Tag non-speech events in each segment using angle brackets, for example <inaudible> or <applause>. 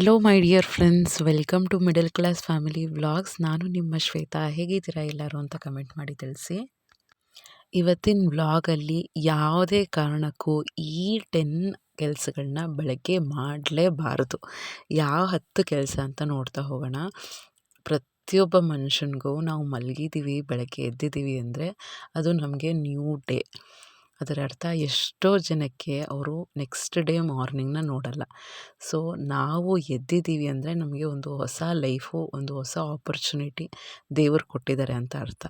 Hello my dear friends welcome to middle class family vlogs ನಾನು ನಿಮ್ಮ ಶ್ವೇತಾ. ಹೇಗಿದ್ದೀರಾ ಎಲ್ಲರೂ ಅಂತ ಕಮೆಂಟ್ ಮಾಡಿ ತಿಳಿಸಿ. ಇವತ್ತಿನ ವ್ಲಾಗಲ್ಲಿ ಯಾವುದೇ ಕಾರಣಕ್ಕೂ ಈ ಟೆನ್ ಕೆಲಸಗಳನ್ನ ಬಳಕೆ ಮಾಡಲೇಬಾರದು. ಯಾವ ಹತ್ತು ಕೆಲಸ ಅಂತ ನೋಡ್ತಾ ಹೋಗೋಣ. ಪ್ರತಿಯೊಬ್ಬ ಮನುಷ್ಯನಿಗೂ ನಾವು ಮಲಗಿದ್ದೀವಿ, ಬೆಳಗ್ಗೆ ಎದ್ದಿದ್ದೀವಿ ಅಂದರೆ ಅದು ನಮಗೆ ನ್ಯೂ ಡೇ ಅದರ ಅರ್ಥ ಎಷ್ಟೋ ಜನಕ್ಕೆ ಅವರು ನೆಕ್ಸ್ಟ್ ಡೇ ಮಾರ್ನಿಂಗ್ನ ನೋಡಲ್ಲ. ಸೊ ನಾವು ಎದ್ದಿದ್ದೀವಿ ಅಂದರೆ ನಮಗೆ ಒಂದು ಹೊಸ ಲೈಫು ಒಂದು ಹೊಸ ಆಪರ್ಚುನಿಟಿ ದೇವರು ಕೊಟ್ಟಿದ್ದಾರೆ ಅಂತ ಅರ್ಥ.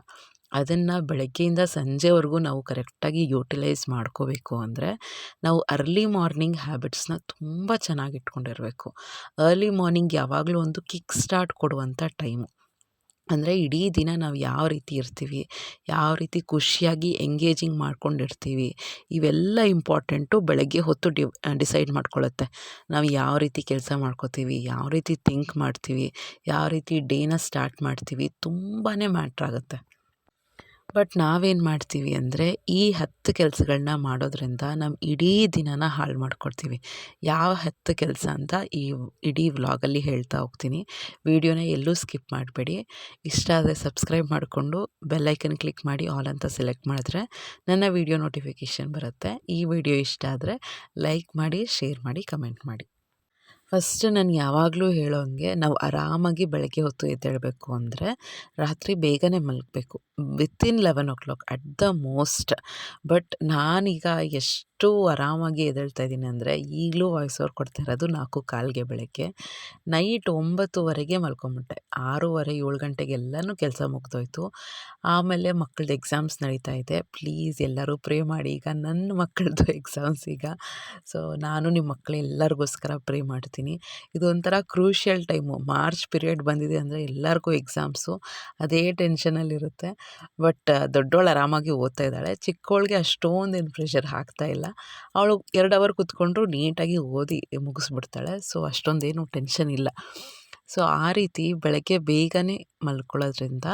ಅದನ್ನು ಬೆಳಗ್ಗೆಯಿಂದ ಸಂಜೆವರೆಗೂ ನಾವು ಕರೆಕ್ಟಾಗಿ ಯೂಟಿಲೈಸ್ ಮಾಡ್ಕೋಬೇಕು ಅಂದರೆ ನಾವು ಅರ್ಲಿ ಮಾರ್ನಿಂಗ್ ಹ್ಯಾಬಿಟ್ಸ್ನ ತುಂಬ ಚೆನ್ನಾಗಿ ಇಟ್ಕೊಂಡಿರಬೇಕು. ಅರ್ಲಿ ಮಾರ್ನಿಂಗ್ ಯಾವಾಗಲೂ ಒಂದು ಕಿಕ್ ಸ್ಟಾರ್ಟ್ ಕೊಡುವಂಥ ಟೈಮು ಅಂದರೆ ಇಡೀ ದಿನ ನಾವು ಯಾವ ರೀತಿ ಇರ್ತೀವಿ, ಯಾವ ರೀತಿ ಖುಷಿಯಾಗಿ ಎಂಗೇಜಿಂಗ್ ಮಾಡ್ಕೊಂಡಿರ್ತೀವಿ, ಇವೆಲ್ಲ ಇಂಪಾರ್ಟೆಂಟು ಬೆಳಗ್ಗೆ ಹೊತ್ತು ಡಿ ಡಿಸೈಡ್ ಮಾಡ್ಕೊಳ್ಳುತ್ತೆ ನಾವು ಯಾವ ರೀತಿ ಕೆಲಸ ಮಾಡ್ಕೋತೀವಿ, ಯಾವ ರೀತಿ ಥಿಂಕ್ ಮಾಡ್ತೀವಿ, ಯಾವ ರೀತಿ ಡೇನ ಸ್ಟಾರ್ಟ್ ಮಾಡ್ತೀವಿ ತುಂಬಾ ಮ್ಯಾಟ್ರಾಗುತ್ತೆ ಬಟ್ ನಾವೇನು ಮಾಡ್ತೀವಿ ಅಂದರೆ ಈ ಹತ್ತು ಕೆಲಸಗಳನ್ನ ಮಾಡೋದ್ರಿಂದ ನಮ್ಮ ಇಡೀ ದಿನನ ಹಾಳು ಮಾಡ್ಕೊಡ್ತೀವಿ. ಯಾವ ಹತ್ತು ಕೆಲಸ ಅಂತ ಈ ಇಡೀ ವ್ಲಾಗಲ್ಲಿ ಹೇಳ್ತಾ ಹೋಗ್ತೀನಿ. ವೀಡಿಯೋನ ಎಲ್ಲೂ ಸ್ಕಿಪ್ ಮಾಡಬೇಡಿ. ಇಷ್ಟ ಆದರೆ ಸಬ್ಸ್ಕ್ರೈಬ್ ಮಾಡಿಕೊಂಡು ಬೆಲ್ಲೈಕನ್ ಕ್ಲಿಕ್ ಮಾಡಿ ಆಲ್ ಅಂತ ಸೆಲೆಕ್ಟ್ ಮಾಡಿದ್ರೆ ನನ್ನ ವೀಡಿಯೋ ನೋಟಿಫಿಕೇಷನ್ ಬರುತ್ತೆ. ಈ ವಿಡಿಯೋ ಇಷ್ಟ ಆದರೆ ಲೈಕ್ ಮಾಡಿ, ಶೇರ್ ಮಾಡಿ, ಕಮೆಂಟ್ ಮಾಡಿ. ಫಸ್ಟ್ ನಾನು ಯಾವಾಗಲೂ ಹೇಳೋಂಗೆ ನಾವು ಆರಾಮಾಗಿ ಬೆಳಗ್ಗೆ ಹೊತ್ತು ಎದ್ದೇಳಬೇಕು ಅಂದರೆ ರಾತ್ರಿ ಬೇಗನೆ ಮಲಗಬೇಕು. Within eleven o'clock at the most but ನಾನೀಗ ಎಷ್ಟು ಆರಾಮಾಗಿ ಎದ್ದೇಳ್ತಾ ಇದ್ದೀನಿ ಅಂದರೆ ಈಗಲೂ ವಾಯ್ಸ್ ಓವರ್ ಕೊಡ್ತಾ ಇರೋದು ನಾಲ್ಕು ಕಾಲಿಗೆ ಬೆಳಗ್ಗೆ. ನೈಟ್ ಒಂಬತ್ತುವರೆಗೆ ಮಲ್ಕೊಂಬಿಟ್ಟೆ. ಆರೂವರೆ, ಏಳು ಗಂಟೆಗೆಲ್ಲನೂ ಕೆಲಸ ಮುಗ್ದೋಯ್ತು. ಆಮೇಲೆ ಮಕ್ಕಳದ್ದು ಎಕ್ಸಾಮ್ಸ್ ನಡೀತಾ ಇದೆ. ಪ್ಲೀಸ್ ಎಲ್ಲರೂ ಪ್ರೇ ಮಾಡಿ. ಈಗ ನನ್ನ ಮಕ್ಕಳದ್ದು ಎಕ್ಸಾಮ್ಸ್ <laughs> ಈಗ. ಸೊ ನಾನು ನಿಮ್ಮ ಮಕ್ಕಳೆಲ್ಲರಿಗೋಸ್ಕರ ಪ್ರೇ ಮಾಡ್ತೀನಿ. ಇದು ಒಂಥರ ಕ್ರೂಷಿಯಲ್ ಟೈಮು ಮಾರ್ಚ್ ಪೀರಿಯಡ್ ಬಂದಿದೆ ಅಂದರೆ ಎಲ್ಲರಿಗೂ ಎಕ್ಸಾಮ್ಸು ಅದೇ ಟೆನ್ಷನಲ್ಲಿರುತ್ತೆ ಬಟ್ ದೊಡ್ಡವಳು ಆರಾಮಾಗಿ ಓದ್ತಾ ಇದ್ದಾಳೆ. ಚಿಕ್ಕವಳಿಗೆ ಅಷ್ಟೊಂದೇನು ಪ್ರೆಷರ್ ಹಾಕ್ತಾ ಇಲ್ಲ. ಅವಳು ಎರಡು ಅವರ್ ಕೂತ್ಕೊಂಡ್ರು ನೀಟಾಗಿ ಓದಿ ಮುಗಿಸ್ಬಿಡ್ತಾಳೆ. ಸೊ ಅಷ್ಟೊಂದೇನು ಟೆನ್ಷನ್ ಇಲ್ಲ. ಸೊ ಆ ರೀತಿ ಬೆಳಗ್ಗೆ ಬೇಗನೆ ಮಲ್ಕೊಳ್ಳೋದ್ರಿಂದ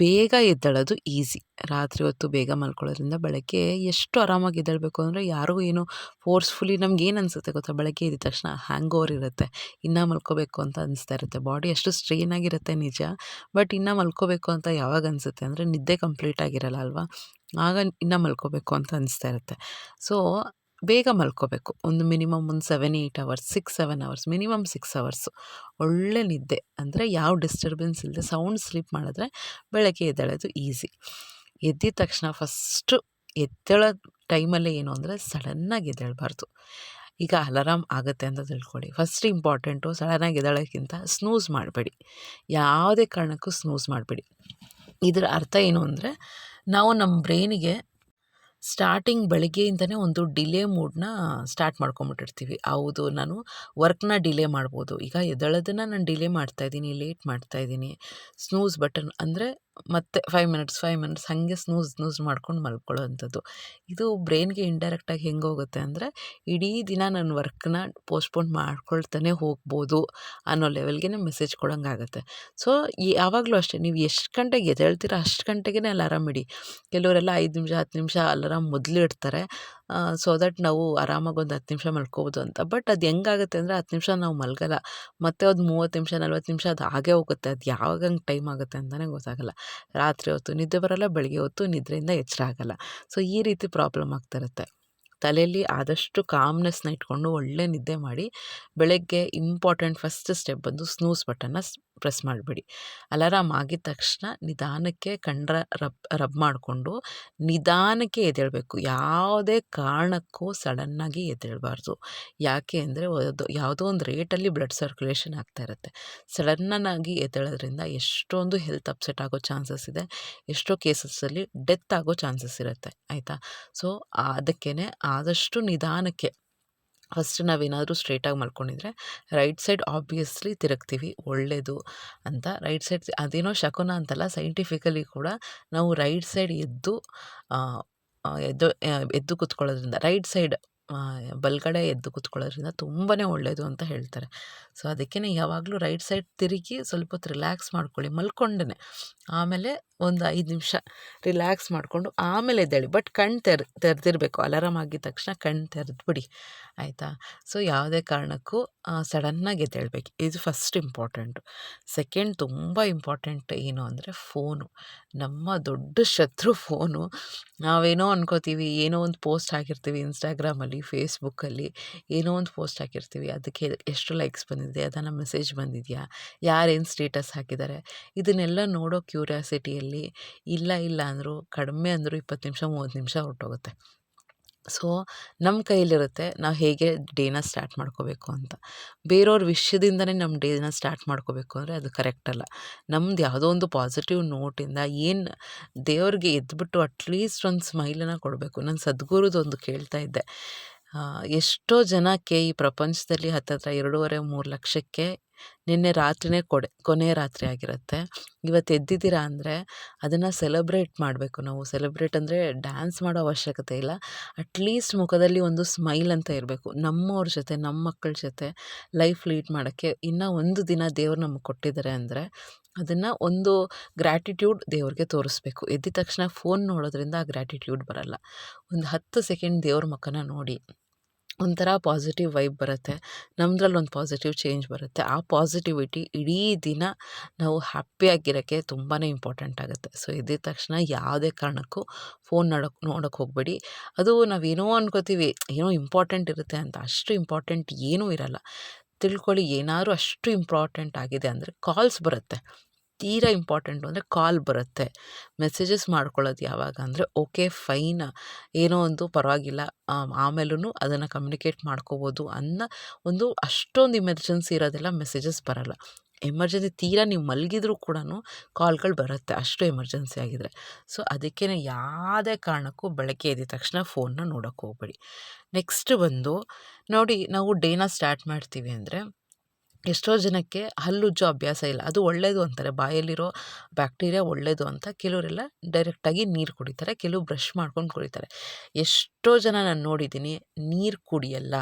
ಬೇಗ ಎದ್ದೇಳೋದು ಈಸಿ ರಾತ್ರಿ ಹೊತ್ತು ಬೇಗ ಮಲ್ಕೊಳ್ಳೋದ್ರಿಂದ ಬೆಳಗ್ಗೆ ಎಷ್ಟು ಆರಾಮಾಗಿ ಎದ್ದೇಳಬೇಕು ಅಂದರೆ ಯಾರಿಗೂ ಏನು ಫೋರ್ಸ್ಫುಲಿ ನಮ್ಗೆ ಏನು ಅನಿಸುತ್ತೆ ಗೊತ್ತಾ? ಬೆಳಗ್ಗೆ ಎದ್ದ ತಕ್ಷಣ ಹ್ಯಾಂಗ್ ಓವರ್ ಇರುತ್ತೆ. ಇನ್ನೂ ಮಲ್ಕೋಬೇಕು ಅಂತ ಅನಿಸ್ತಾ ಇರುತ್ತೆ. ಬಾಡಿ ಅಷ್ಟು ಸ್ಟ್ರೈನ್ ಆಗಿರುತ್ತೆ ನಿಜ. ಬಟ್ ಇನ್ನೂ ಮಲ್ಕೋಬೇಕು ಅಂತ ಯಾವಾಗ ಅನಿಸುತ್ತೆ ಅಂದರೆ ನಿದ್ದೆ ಕಂಪ್ಲೀಟ್ ಆಗಿರಲ್ಲ ಅಲ್ವಾ? ಆಗ ಇನ್ನೂ ಮಲ್ಕೋಬೇಕು ಅಂತ ಅನಿಸ್ತಾ ಇರುತ್ತೆ. ಸೊ ಬೇಗ ಮಲ್ಕೋಬೇಕು. ಒಂದು ಮಿನಿಮಮ್ ಒಂದು seven eight hours six seven hours minimum six hours ಒಳ್ಳೆ ನಿದ್ದೆ. ಅಂದರೆ ಯಾವ ಡಿಸ್ಟರ್ಬೆನ್ಸ್ ಇಲ್ಲದೆ ಸೌಂಡ್ ಸ್ಲೀಪ್ ಮಾಡಿದ್ರೆ ಬೆಳಗ್ಗೆ ಎದ್ದೇಳೋದು ಈಸಿ ಎದ್ದಿದ ತಕ್ಷಣ ಫಸ್ಟು ಎದ್ದೇಳೋ ಟೈಮಲ್ಲೇ ಏನು ಅಂದರೆ ಸಡನ್ನಾಗಿ ಎದ್ದೇಳಬಾರ್ದು. ಈಗ ಅಲಾರಾಮ್ ಆಗುತ್ತೆ ಅಂತ ತಿಳ್ಕೊಳ್ಳಿ ಫಸ್ಟ್ ಇಂಪಾರ್ಟೆಂಟು ಸಡನ್ನಾಗಿ ಎದ್ದೇಳೋಕ್ಕಿಂತ ಸ್ನೂಸ್ ಮಾಡಬೇಡಿ. ಯಾವುದೇ ಕಾರಣಕ್ಕೂ ಸ್ನೂಸ್ ಮಾಡಬೇಡಿ. ಇದರ ಅರ್ಥ ಏನು ಅಂದರೆ ನಾವು ನಮ್ಮ ಬ್ರೈನಿಗೆ ಸ್ಟಾರ್ಟಿಂಗ್ ಬೆಳಗ್ಗೆಯಿಂದನೇ ಒಂದು ಡಿಲೇ ಮೂಡನ್ನ ಸ್ಟಾರ್ಟ್ ಮಾಡ್ಕೊಂಬಿಟ್ಟಿರ್ತೀವಿ. ಹೌದು, ನಾನು ವರ್ಕ್ನ ಡಿಲೇ ಮಾಡ್ಬೋದು. ಈಗ ಎದ್ದೇಳೋದನ್ನು ನಾನು ಡಿಲೇ ಮಾಡ್ತಾಯಿದ್ದೀನಿ ಲೇಟ್ ಮಾಡ್ತಾಯಿದ್ದೀನಿ ಸ್ನೂಸ್ ಬಟನ್ ಅಂದರೆ ಮತ್ತೆ ಫೈವ್ ಮಿನಿಟ್ಸ್ ಫೈವ್ ಮಿನಿಟ್ಸ್ ಹಾಗೆ ಸ್ನೂಸ್ ಸ್ನೂಸ್ ಮಾಡ್ಕೊಂಡು ಮಲ್ಕೊಳ್ಳೋ ಅಂಥದ್ದು ಇದು ಬ್ರೈನ್ಗೆ ಇಂಡೈರೆಕ್ಟಾಗಿ ಹೆಂಗೆ ಹೋಗುತ್ತೆ ಅಂದರೆ, ಇಡೀ ದಿನ ನನ್ನ ವರ್ಕ್ನ ಪೋಸ್ಟ್ಪೋನ್ ಮಾಡ್ಕೊಳ್ತಾನೆ ಹೋಗ್ಬೋದು ಅನ್ನೋ ಲೆವೆಲ್ಗೆ ಮೆಸೇಜ್ ಕೊಡೋಂಗಾಗತ್ತೆ. ಸೊ ಯಾವಾಗಲೂ ಅಷ್ಟೇ, ನೀವು ಎಷ್ಟು ಗಂಟೆಗೆ ಎದ್ದೇಳ್ತೀರ ಅಷ್ಟು ಗಂಟೆಗೆ ಅಲಾರಾಮ್ ಇಡಿ. ಕೆಲವರೆಲ್ಲ ಐದು ನಿಮಿಷ, ಹತ್ತು ನಿಮಿಷ ಅಲಾರಾಮ್ ಮೊದಲು ಇಡ್ತಾರೆ. ಸೊ ದಟ್ ನಾವು ಆರಾಮಾಗಿ ಒಂದು ಹತ್ತು ನಿಮಿಷ ಮಲ್ಕೋಬೋದು ಅಂತ. ಬಟ್ ಅದು ಹೆಂಗಾಗುತ್ತೆ ಅಂದರೆ ಹತ್ತು ನಿಮಿಷ ನಾವು ಮಲಗಲ್ಲ. ಮತ್ತೆ ಅದು ಮೂವತ್ತು ನಿಮಿಷ, ನಲ್ವತ್ತು ನಿಮಿಷ ಅದು ಹಾಗೆ ಹೋಗುತ್ತೆ. ಅದು ಯಾವಾಗ ಹಂಗೆ ಟೈಮ್ ಆಗುತ್ತೆ ಅಂತಲೇ ಗೊತ್ತಾಗಲ್ಲ. ರಾತ್ರಿ ಹೊತ್ತು ನಿದ್ದೆ ಬರೋಲ್ಲ, ಬೆಳಗ್ಗೆ ಹೊತ್ತು ನಿದ್ರೆಯಿಂದ ಎಚ್ಚರ ಆಗಲ್ಲ. ಸೊ ಈ ರೀತಿ ಪ್ರಾಬ್ಲಮ್ ಆಗ್ತಿರುತ್ತೆ ತಲೆಯಲ್ಲಿ ಆದಷ್ಟು ಕಾಮ್ನೆಸ್ನ ಇಟ್ಕೊಂಡು ಒಳ್ಳೆ ನಿದ್ದೆ ಮಾಡಿ ಬೆಳಗ್ಗೆ ಇಂಪಾರ್ಟೆಂಟ್ ಫಸ್ಟ್ ಸ್ಟೆಪ್ ಬಂದು ಸ್ನೂಸ್ ಬಟನ್ನ ಪ್ರೆಸ್ ಮಾಡಿಬಿಡಿ. ಅಲಾರಾಮ್ ಆಗಿದ ತಕ್ಷಣ ನಿಧಾನಕ್ಕೆ ಕಂಡ್ರ ರಬ್ ರಬ್ ಮಾಡಿಕೊಂಡು ನಿಧಾನಕ್ಕೆ ಎದ್ದೇಳಬೇಕು. ಯಾವುದೇ ಕಾರಣಕ್ಕೂ ಸಡನ್ನಾಗಿ ಎದ್ದೇಳಬಾರ್ದು. ಯಾಕೆ ಅಂದರೆ ಅದು ಯಾವುದೋ ಒಂದು ರೇಟಲ್ಲಿ ಬ್ಲಡ್ ಸರ್ಕ್ಯುಲೇಷನ್ ಆಗ್ತಾ ಇರುತ್ತೆ. ಸಡನ್ನಾಗಿ ಎದ್ದೇಳೋದ್ರಿಂದ ಎಷ್ಟೊಂದು ಹೆಲ್ತ್ ಅಪ್ಸೆಟ್ ಆಗೋ ಚಾನ್ಸಸ್ ಇದೆ. ಎಷ್ಟೋ ಕೇಸಸ್ಸಲ್ಲಿ ಡೆತ್ ಆಗೋ ಚಾನ್ಸಸ್ ಇರುತ್ತೆ. ಆಯಿತಾ? ಸೊ ಅದಕ್ಕೇ ಆದಷ್ಟು ನಿಧಾನಕ್ಕೆ ಫಸ್ಟ್ ನಾವೇನಾದರೂ ಸ್ಟ್ರೇಟಾಗಿ ಮಲ್ಕೊಂಡಿದ್ರೆ ರೈಟ್ ಸೈಡ್ ಆಬ್ವಿಯಸ್ಲಿ ತಿರುಗ್ತೀವಿ ಒಳ್ಳೆಯದು ಅಂತ. ರೈಟ್ ಸೈಡ್ ಅದೇನೋ ಶಕುನ ಅಂತಲ್ಲ, ಸೈಂಟಿಫಿಕಲಿ ಕೂಡ ನಾವು ರೈಟ್ ಸೈಡ್ ಎದ್ದು ಎದ್ದು ಎದ್ದು ಕೂತ್ಕೊಳ್ಳೋದ್ರಿಂದ, ರೈಟ್ ಸೈಡ್ ಬಲಗಡೆ ಎದ್ದು ಕೂತ್ಕೊಳ್ಳೋದ್ರಿಂದ ತುಂಬಾ ಒಳ್ಳೆಯದು ಅಂತ ಹೇಳ್ತಾರೆ. ಸೊ ಅದಕ್ಕೇ ಯಾವಾಗಲೂ ರೈಟ್ ಸೈಡ್ ತಿರುಗಿ ಸ್ವಲ್ಪ ಹೊತ್ತು ರಿಲ್ಯಾಕ್ಸ್ ಮಾಡ್ಕೊಳ್ಳಿ ಮಲ್ಕೊಂಡೇ ಆಮೇಲೆ ಒಂದು ಐದು ನಿಮಿಷ ರಿಲ್ಯಾಕ್ಸ್ ಮಾಡಿಕೊಂಡು ಆಮೇಲೆ ಎದ್ದೇಳಿ. ಬಟ್ ಕಣ್ಣು ತೆರ್, ತೆರೆದಿರಬೇಕು, ಅಲಾರಾಮ್ ಆಗಿದ ತಕ್ಷಣ ಕಣ್ಣು ತೆರೆದ್ಬಿಡಿ ಆಯಿತಾ? ಸೊ, ಯಾವುದೇ ಕಾರಣಕ್ಕೂ ಸಡನ್ನಾಗಿ ಎದ್ದೇಳ್ಬೇಕು. ಇದು ಫಸ್ಟ್ ಇಂಪಾರ್ಟೆಂಟು. ಸೆಕೆಂಡ್ ತುಂಬ ಇಂಪಾರ್ಟೆಂಟ್ ಏನು ಅಂದರೆ ಫೋನು. ನಮ್ಮ ದೊಡ್ಡ ಶತ್ರು ಫೋನು. ನಾವೇನೋ ಅನ್ಕೋತೀವಿ, ಏನೋ ಒಂದು ಪೋಸ್ಟ್ ಹಾಕಿರ್ತೀವಿ ಇನ್ಸ್ಟಾಗ್ರಾಮಲ್ಲಿ ಫೇಸ್ಬುಕ್ಕಲ್ಲಿ ಏನೋ ಒಂದು ಪೋಸ್ಟ್ ಹಾಕಿರ್ತೀವಿ. ಅದಕ್ಕೆ ಎಷ್ಟು ಲೈಕ್ಸ್ ಬಂದಿದೆ, ಅದನ್ನು ಮೆಸೇಜ್ ಬಂದಿದೆಯಾ, ಯಾರೇನು ಸ್ಟೇಟಸ್ ಹಾಕಿದ್ದಾರೆ ಇದನ್ನೆಲ್ಲ ನೋಡೋ ಕ್ಯೂರಿಯಾಸಿಟಿಯಲ್ಲಿ ಇಲ್ಲ ಇಲ್ಲ ಅಂದರೂ, ಕಡಿಮೆ ಅಂದರೂ ಇಪ್ಪತ್ತು ನಿಮಿಷ, ಮೂವತ್ತು ನಿಮಿಷ ಹೊರಟೋಗುತ್ತೆ. ಸೊ ನಮ್ಮ ಕೈಯಲ್ಲಿರುತ್ತೆ, ನಾವು ಹೇಗೆ ಡೇನ ಸ್ಟಾರ್ಟ್ ಮಾಡ್ಕೋಬೇಕು ಅಂತ. ಬೇರೆಯವ್ರ ವಿಷಯದಿಂದನೇ ನಮ್ಮ ಡೇನ ಸ್ಟಾರ್ಟ್ ಮಾಡ್ಕೋಬೇಕು ಅಂದರೆ ಅದು ಕರೆಕ್ಟ್ ಅಲ್ಲ. ನಮ್ದು ಯಾವುದೋ ಒಂದು ಪಾಸಿಟಿವ್ ನೋಟಿಂದ ಏನು ದೇವ್ರಿಗೆ ಎದ್ಬಿಟ್ಟು ಅಟ್ಲೀಸ್ಟ್ ಒಂದು ಸ್ಮೈಲನ್ನು ಕೊಡಬೇಕು. ನಾನು ಸದ್ಗುರುದೊಂದು ಕೇಳ್ತಾ ಇದ್ದೆ. ಎಷ್ಟೋ ಜನಕ್ಕೆ ಈ ಪ್ರಪಂಚದಲ್ಲಿ ಹತ್ತತ್ರ ಎರಡೂವರೆ ಮೂರು ಲಕ್ಷಕ್ಕೆ ನಿನ್ನೆ ರಾತ್ರಿನೇ ಕೊಡೆ, ಕೊನೆಯ ರಾತ್ರಿ ಆಗಿರುತ್ತೆ. ಇವತ್ತು ಎದ್ದಿದ್ದೀರಾ ಅಂದರೆ ಅದನ್ನು ಸೆಲೆಬ್ರೇಟ್ ಮಾಡಬೇಕು ನಾವು. ಸೆಲೆಬ್ರೇಟ್ ಅಂದರೆ ಡ್ಯಾನ್ಸ್ ಮಾಡೋ ಅವಶ್ಯಕತೆ ಇಲ್ಲ. ಅಟ್ಲೀಸ್ಟ್ ಮುಖದಲ್ಲಿ ಒಂದು ಸ್ಮೈಲ್ ಅಂತ ಇರಬೇಕು. ನಮ್ಮವ್ರ ಜೊತೆ, ನಮ್ಮ ಮಕ್ಕಳ ಜೊತೆ ಲೈಫ್ ಲೀಡ್ ಮಾಡೋಕ್ಕೆ ಇನ್ನೂ ಒಂದು ದಿನ ದೇವ್ರು ನಮಗೆ ಕೊಟ್ಟಿದ್ದಾರೆ ಅಂದರೆ ಅದನ್ನು ಒಂದು ಗ್ರ್ಯಾಟಿಟ್ಯೂಡ್ ದೇವ್ರಿಗೆ ತೋರಿಸ್ಬೇಕು. ಎದ್ದ ತಕ್ಷಣ ಫೋನ್ ನೋಡೋದ್ರಿಂದ ಆ ಗ್ರ್ಯಾಟಿಟ್ಯೂಡ್ ಬರಲ್ಲ. ಒಂದು ಹತ್ತು ಸೆಕೆಂಡ್ ದೇವ್ರ ಮುಖನ ನೋಡಿ. ಒಂಥರ ಪಾಸಿಟಿವ್ ವೈಬ್ ಬರುತ್ತೆ. ನಮ್ದ್ರಲ್ಲಿ ಒಂದು ಪಾಸಿಟಿವ್ ಚೇಂಜ್ ಬರುತ್ತೆ. ಆ ಪಾಸಿಟಿವಿಟಿ ಇಡೀ ದಿನ ನಾವು ಹ್ಯಾಪಿಯಾಗಿರೋಕ್ಕೆ ತುಂಬಾ ಇಂಪಾರ್ಟೆಂಟ್ ಆಗುತ್ತೆ. ಸೊ ಇದ್ದಿದ ತಕ್ಷಣ ಯಾವುದೇ ಕಾರಣಕ್ಕೂ ಫೋನ್ ನೋಡೋಕೆ ನೋಡೋಕೆ ಹೋಗಬೇಡಿ. ಅದು ನಾವೇನೋ ಅನ್ಕೋತೀವಿ, ಏನೋ ಇಂಪಾರ್ಟೆಂಟ್ ಇರುತ್ತೆ ಅಂತ. ಅಷ್ಟು ಇಂಪಾರ್ಟೆಂಟ್ ಏನೂ ಇರೋಲ್ಲ. ತಿಳ್ಕೊಳ್ಳಿ ಏನಾದರೂ ಅಷ್ಟು ಇಂಪಾರ್ಟೆಂಟ್ ಆಗಿದೆ ಅಂದರೆ ಕಾಲ್ಸ್ ಬರುತ್ತೆ. ತೀರಾ ಇಂಪಾರ್ಟೆಂಟು ಅಂದರೆ ಕಾಲ್ ಬರುತ್ತೆ. ಮೆಸೇಜಸ್ ಮಾಡ್ಕೊಳ್ಳೋದು ಯಾವಾಗ ಅಂದರೆ, ಓಕೆ, ಫೈನ್, ಏನೋ ಒಂದು ಪರವಾಗಿಲ್ಲ ಆಮೇಲೂ ಅದನ್ನು ಕಮ್ಯುನಿಕೇಟ್ ಮಾಡ್ಕೋಬೋದು ಅನ್ನೋ ಒಂದು ಅಷ್ಟೊಂದು ಎಮರ್ಜೆನ್ಸಿ ಇರೋದೆಲ್ಲ ಮೆಸೇಜಸ್ ಬರೋಲ್ಲ. ಎಮರ್ಜೆನ್ಸಿ ತೀರಾ ನೀವು ಮಲಗಿದ್ರೂ ಕೂಡ ಕಾಲ್ಗಳು ಬರುತ್ತೆ, ಅಷ್ಟು ಎಮರ್ಜೆನ್ಸಿ ಆಗಿದ್ರೆ. ಸೊ ಅದಕ್ಕೇ ಯಾವುದೇ ಕಾರಣಕ್ಕೂ ಬೆಳಗ್ಗೆ ಎದ್ದ ತಕ್ಷಣ ಫೋನ್ನ ನೋಡೋಕ್ಕೆ ಹೋಗ್ಬೇಡಿ. ನೆಕ್ಸ್ಟ್ ಬಂದು, ನೋಡಿ, ನಾವು ಡೇನ ಸ್ಟಾರ್ಟ್ ಮಾಡ್ತೀವಿ ಅಂದರೆ ಎಷ್ಟೋ ಜನಕ್ಕೆ ಹಲ್ಲುಜ್ಜೋ ಅಭ್ಯಾಸ ಇಲ್ಲ. ಅದು ಒಳ್ಳೆಯದು ಅಂತಾರೆ. ಬಾಯಲ್ಲಿರೋ ಬ್ಯಾಕ್ಟೀರಿಯಾ ಒಳ್ಳೆಯದು ಅಂತ ಕೆಲವರೆಲ್ಲ ಡೈರೆಕ್ಟಾಗಿ ನೀರು ಕುಡಿತಾರೆ. ಕೆಲವು ಬ್ರಷ್ ಮಾಡ್ಕೊಂಡು ಕುಡಿತಾರೆ. ಎಷ್ಟೋ ಜನ ನಾನು ನೋಡಿದ್ದೀನಿ ನೀರು ಕುಡಿಯಲ್ಲ.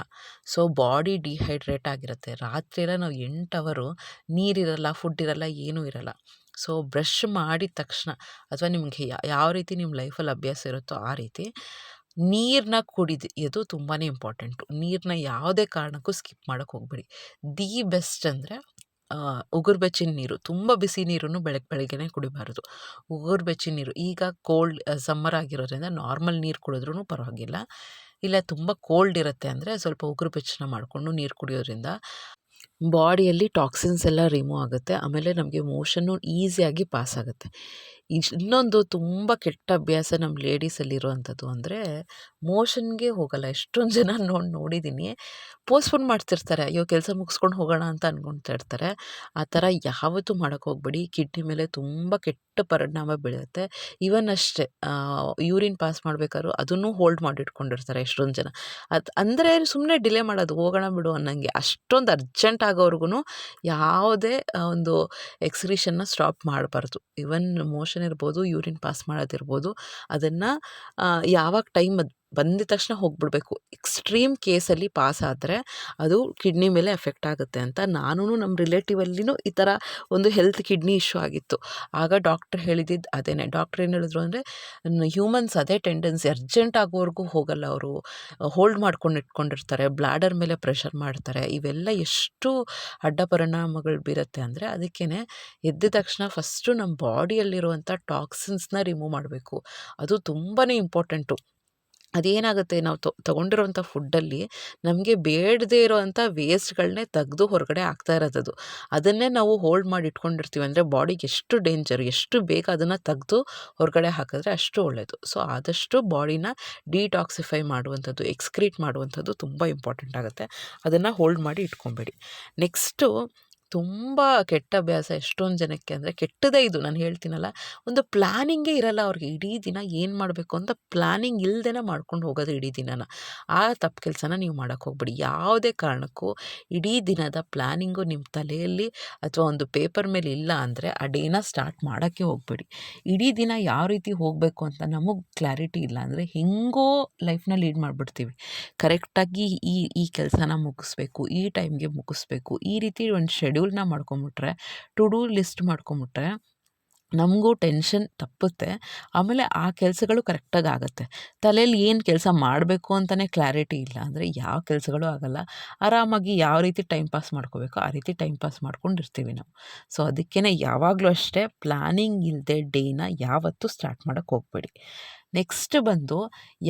ಸೊ ಬಾಡಿ ಡಿಹೈಡ್ರೇಟ್ ಆಗಿರುತ್ತೆ. ರಾತ್ರಿ ಎಲ್ಲ ನಾವು ಎಂಟು ಅವರು ನೀರಿರಲ್ಲ ಫುಡ್ ಇರಲ್ಲ, ಏನೂ ಇರಲ್ಲ. ಸೊ ಬ್ರಷ್ ಮಾಡಿದ ತಕ್ಷಣ, ಅಥವಾ ನಿಮಗೆ ಯಾವ ರೀತಿ ನಿಮ್ಮ ಲೈಫಲ್ಲಿ ಅಭ್ಯಾಸ ಇರುತ್ತೋ ಆ ರೀತಿ ನೀರನ್ನ ಇದು ತುಂಬಾ ಇಂಪಾರ್ಟೆಂಟು. ನೀರನ್ನ ಯಾವುದೇ ಕಾರಣಕ್ಕೂ ಸ್ಕಿಪ್ ಮಾಡೋಕ್ಕೆ ಹೋಗಬೇಡಿ. ದಿ ಬೆಸ್ಟ್ ಅಂದರೆ ಉಗುರು ಬೆಚ್ಚಿನ ನೀರು. ತುಂಬ ಬಿಸಿ ನೀರನ್ನು ಬೆಳಗ್ಗೆ ಬೆಳಗ್ಗೆಯೇ ಕುಡಿಬಾರ್ದು. ಉಗುರು ಬೆಚ್ಚಿನ ನೀರು. ಈಗ ಕೋಲ್ಡ್ ಸಮ್ಮರ್ ಆಗಿರೋದ್ರಿಂದ ನಾರ್ಮಲ್ ನೀರು ಕುಡಿದ್ರೂ ಪರವಾಗಿಲ್ಲ. ಇಲ್ಲ, ತುಂಬ ಕೋಲ್ಡ್ ಇರುತ್ತೆ ಅಂದರೆ ಸ್ವಲ್ಪ ಉಗುರು ಬೆಚ್ಚನ ಮಾಡಿಕೊಂಡು ನೀರು ಕುಡಿಯೋದ್ರಿಂದ ಬಾಡಿಯಲ್ಲಿ ಟಾಕ್ಸಿನ್ಸ್ ಎಲ್ಲ ರಿಮೂವ್ ಆಗುತ್ತೆ. ಆಮೇಲೆ ನಮಗೆ ಮೋಷನ್ನು ಈಸಿಯಾಗಿ ಪಾಸ್ ಆಗುತ್ತೆ. ಇನ್ನೊಂದು ತುಂಬ ಕೆಟ್ಟ ಅಭ್ಯಾಸ ನಮ್ಮ ಲೇಡೀಸಲ್ಲಿರುವಂಥದ್ದು ಅಂದರೆ ಮೋಷನ್ಗೆ ಹೋಗಲ್ಲ. ಎಷ್ಟೊಂದು ಜನ ನೋಡಿ ನೋಡಿದ್ದೀನಿ ಪೋಸ್ಟ್ಪೋನ್ ಮಾಡ್ತಿರ್ತಾರೆ. ಅಯ್ಯೋ ಕೆಲಸ ಮುಗಿಸ್ಕೊಂಡು ಹೋಗೋಣ ಅಂತ ಅಂದ್ಕೊಳ್ತಾ ಇರ್ತಾರೆ. ಆ ಥರ ಯಾವತ್ತೂ ಮಾಡೋಕ್ಕೆ ಹೋಗ್ಬೇಡಿ. ಕಿಡ್ನಿ ಮೇಲೆ ತುಂಬ ಕೆಟ್ಟ ಪರಿಣಾಮ ಬೀಳುತ್ತೆ. ಇವನ್ ಅಷ್ಟೇ ಯೂರಿನ್ ಪಾಸ್ ಮಾಡ್ಬೇಕಾದ್ರೂ ಅದನ್ನು ಹೋಲ್ಡ್ ಮಾಡಿಟ್ಕೊಂಡಿರ್ತಾರೆ ಎಷ್ಟೊಂದು ಜನ. ಅದು ಅಂದರೆ ಸುಮ್ಮನೆ ಡಿಲೇ ಮಾಡೋದು, ಹೋಗೋಣ ಬಿಡು ಅನ್ನಂಗೆ. ಅಷ್ಟೊಂದು ಅರ್ಜೆಂಟ್ ಆಗೋವ್ರಿಗೂ ಯಾವುದೇ ಒಂದು ಎಕ್ಸ್ಕ್ರೀಷನ್ನ ಸ್ಟಾಪ್ ಮಾಡಬಾರ್ದು. ಇವನ್ ಮೋಷನ್ ಇರ್ಬೋದು ಯೂರಿನ್ ಪಾಸ್ ಮಾಡೋದಿರ್ಬೋದು. ಅದನ್ನು ಯಾವಾಗ ಟೈಮ್ ಬಂದಿದ ತಕ್ಷಣ ಹೋಗ್ಬಿಡ್ಬೇಕು. ಎಕ್ಸ್ಟ್ರೀಮ್ ಕೇಸಲ್ಲಿ ಪಾಸ್ ಆದರೆ ಅದು ಕಿಡ್ನಿ ಮೇಲೆ ಎಫೆಕ್ಟ್ ಆಗುತ್ತೆ ಅಂತ ನಾನು ನಮ್ಮ ರಿಲೇಟಿವಲ್ಲಿನೂ ಈ ಥರ ಒಂದು ಹೆಲ್ತ್ ಕಿಡ್ನಿ ಇಶ್ಯೂ ಆಗಿತ್ತು. ಆಗ ಡಾಕ್ಟ್ರ್ ಹೇಳಿದ್ದು ಅದೇನೆ. ಡಾಕ್ಟ್ರ್ ಏನು ಹೇಳಿದ್ರು ಅಂದರೆ ಹ್ಯೂಮನ್ಸ್ ಅದೇ ಟೆಂಡೆನ್ಸಿ. ಅರ್ಜೆಂಟ್ ಆಗೋವರೆಗೂ ಹೋಗಲ್ಲ ಅವರು. ಹೋಲ್ಡ್ ಮಾಡ್ಕೊಂಡು ಇಟ್ಕೊಂಡಿರ್ತಾರೆ. ಬ್ಲಾಡರ್ ಮೇಲೆ ಪ್ರೆಷರ್ ಮಾಡ್ತಾರೆ. ಇವೆಲ್ಲ ಎಷ್ಟು ಅಡ್ಡ ಪರಿಣಾಮಗಳು ಬೀರುತ್ತೆ ಅಂದರೆ ಅದಕ್ಕೇ ಎದ್ದ ತಕ್ಷಣ ಫಸ್ಟು ನಮ್ಮ ಬಾಡಿಯಲ್ಲಿರುವಂಥ ಟಾಕ್ಸಿನ್ಸ್ನ ರಿಮೂವ್ ಮಾಡಬೇಕು. ಅದು ತುಂಬಾ ಇಂಪಾರ್ಟೆಂಟು. ಅದೇನಾಗುತ್ತೆ ನಾವು ತೊಗೊಂಡಿರೋವಂಥ ಫುಡ್ಡಲ್ಲಿ ನಮಗೆ ಬೇಡದೇ ಇರೋವಂಥ ವೇಸ್ಟ್ಗಳನ್ನೇ ತೆಗ್ದು ಹೊರಗಡೆ ಆಗ್ತಾ ಇರೋದದು. ಅದನ್ನೇ ನಾವು ಹೋಲ್ಡ್ ಮಾಡಿ ಇಟ್ಕೊಂಡಿರ್ತೀವಿ ಅಂದರೆ ಬಾಡಿಗೆ ಎಷ್ಟು ಡೇಂಜರ್, ಎಷ್ಟು ಬೇಗ ಅದನ್ನು ತೆಗ್ದು ಹೊರಗಡೆ ಹಾಕಿದ್ರೆ ಅಷ್ಟು ಒಳ್ಳೆಯದು ಸೊ, ಆದಷ್ಟು ಬಾಡಿನ ಡಿಟಾಕ್ಸಿಫೈ ಮಾಡುವಂಥದ್ದು, ಎಕ್ಸ್ಕ್ರೀಟ್ ಮಾಡುವಂಥದ್ದು ತುಂಬ ಇಂಪಾರ್ಟೆಂಟ್ ಆಗುತ್ತೆ. ಅದನ್ನು ಹೋಲ್ಡ್ ಮಾಡಿ ಇಟ್ಕೊಬೇಡಿ. ನೆಕ್ಸ್ಟು ತುಂಬ ಕೆಟ್ಟ ಅಭ್ಯಾಸ ಎಷ್ಟೊಂದು ಜನಕ್ಕೆ ಅಂದರೆ ಕೆಟ್ಟದೇ ಇದು ನಾನು ಹೇಳ್ತೀನಲ್ಲ. ಒಂದು ಪ್ಲ್ಯಾನಿಂಗೇ ಇರಲ್ಲ ಅವ್ರಿಗೆ ಇಡೀ ದಿನ ಏನು ಮಾಡಬೇಕು ಅಂತ ಪ್ಲ್ಯಾನಿಂಗ್ ಇಲ್ಲದೇ ಮಾಡ್ಕೊಂಡು ಹೋಗೋದು ಇಡೀ ದಿನನ. ಆ ತಪ್ಪು ಕೆಲಸನ ನೀವು ಮಾಡೋಕ್ಕೆ ಹೋಗ್ಬೇಡಿ. ಯಾವುದೇ ಕಾರಣಕ್ಕೂ ಇಡೀ ದಿನದ ಪ್ಲ್ಯಾನಿಂಗು ನಿಮ್ಮ ತಲೆಯಲ್ಲಿ ಅಥವಾ ಒಂದು ಪೇಪರ್ ಮೇಲೆ ಇಲ್ಲ ಅಂದರೆ ಆ ಡೇನ ಸ್ಟಾರ್ಟ್ ಮಾಡೋಕ್ಕೆ ಹೋಗಬೇಡಿ. ಇಡೀ ದಿನ ಯಾವ ರೀತಿ ಹೋಗಬೇಕು ಅಂತ ನಮಗೆ ಕ್ಲಾರಿಟಿ ಇಲ್ಲ ಅಂದರೆ ಹೆಂಗೋ ಲೈಫ್ನ ಲೀಡ್ ಮಾಡಿಬಿಡ್ತೀವಿ. ಕರೆಕ್ಟಾಗಿ ಈ ಈ ಕೆಲಸನ ಮುಗಿಸ್ಬೇಕು, ಈ ಟೈಮ್ಗೆ ಮುಗಿಸ್ಬೇಕು, ಈ ರೀತಿ ಒಂದು ಶೆಡ್ಯೂಲ್ನ ಮಾಡ್ಕೊಂಬಿಟ್ರೆ ಟು ಡೂ ಲಿಸ್ಟ್ ಮಾಡ್ಕೊಂಬಿಟ್ರೆ ನಮಗೂ ಟೆನ್ಷನ್ ತಪ್ಪುತ್ತೆ. ಆಮೇಲೆ ಆ ಕೆಲಸಗಳು ಕರೆಕ್ಟಾಗಿ ಆಗುತ್ತೆ. ತಲೆಯಲ್ಲಿ ಏನು ಕೆಲಸ ಮಾಡಬೇಕು ಅಂತಲೇ ಕ್ಲಾರಿಟಿ ಇಲ್ಲ. ಅಂದರೆ ಯಾವ ಕೆಲಸಗಳು ಆಗೋಲ್ಲ. ಆರಾಮಾಗಿ ಯಾವ ರೀತಿ ಟೈಮ್ ಪಾಸ್ ಮಾಡ್ಕೋಬೇಕು, ಆ ರೀತಿ ಟೈಮ್ ಪಾಸ್ ಮಾಡ್ಕೊಂಡಿರ್ತೀವಿ ನಾವು. ಸೊ ಅದಕ್ಕೇ ಯಾವಾಗಲೂ ಅಷ್ಟೇ ಪ್ಲ್ಯಾನಿಂಗ್ ಇಲ್ಲದೆ ಡೇನ ಯಾವತ್ತೂ ಸ್ಟಾರ್ಟ್ ಮಾಡೋಕ್ಕೆ ಹೋಗಬೇಡಿ. ನೆಕ್ಸ್ಟ್ ಬಂದು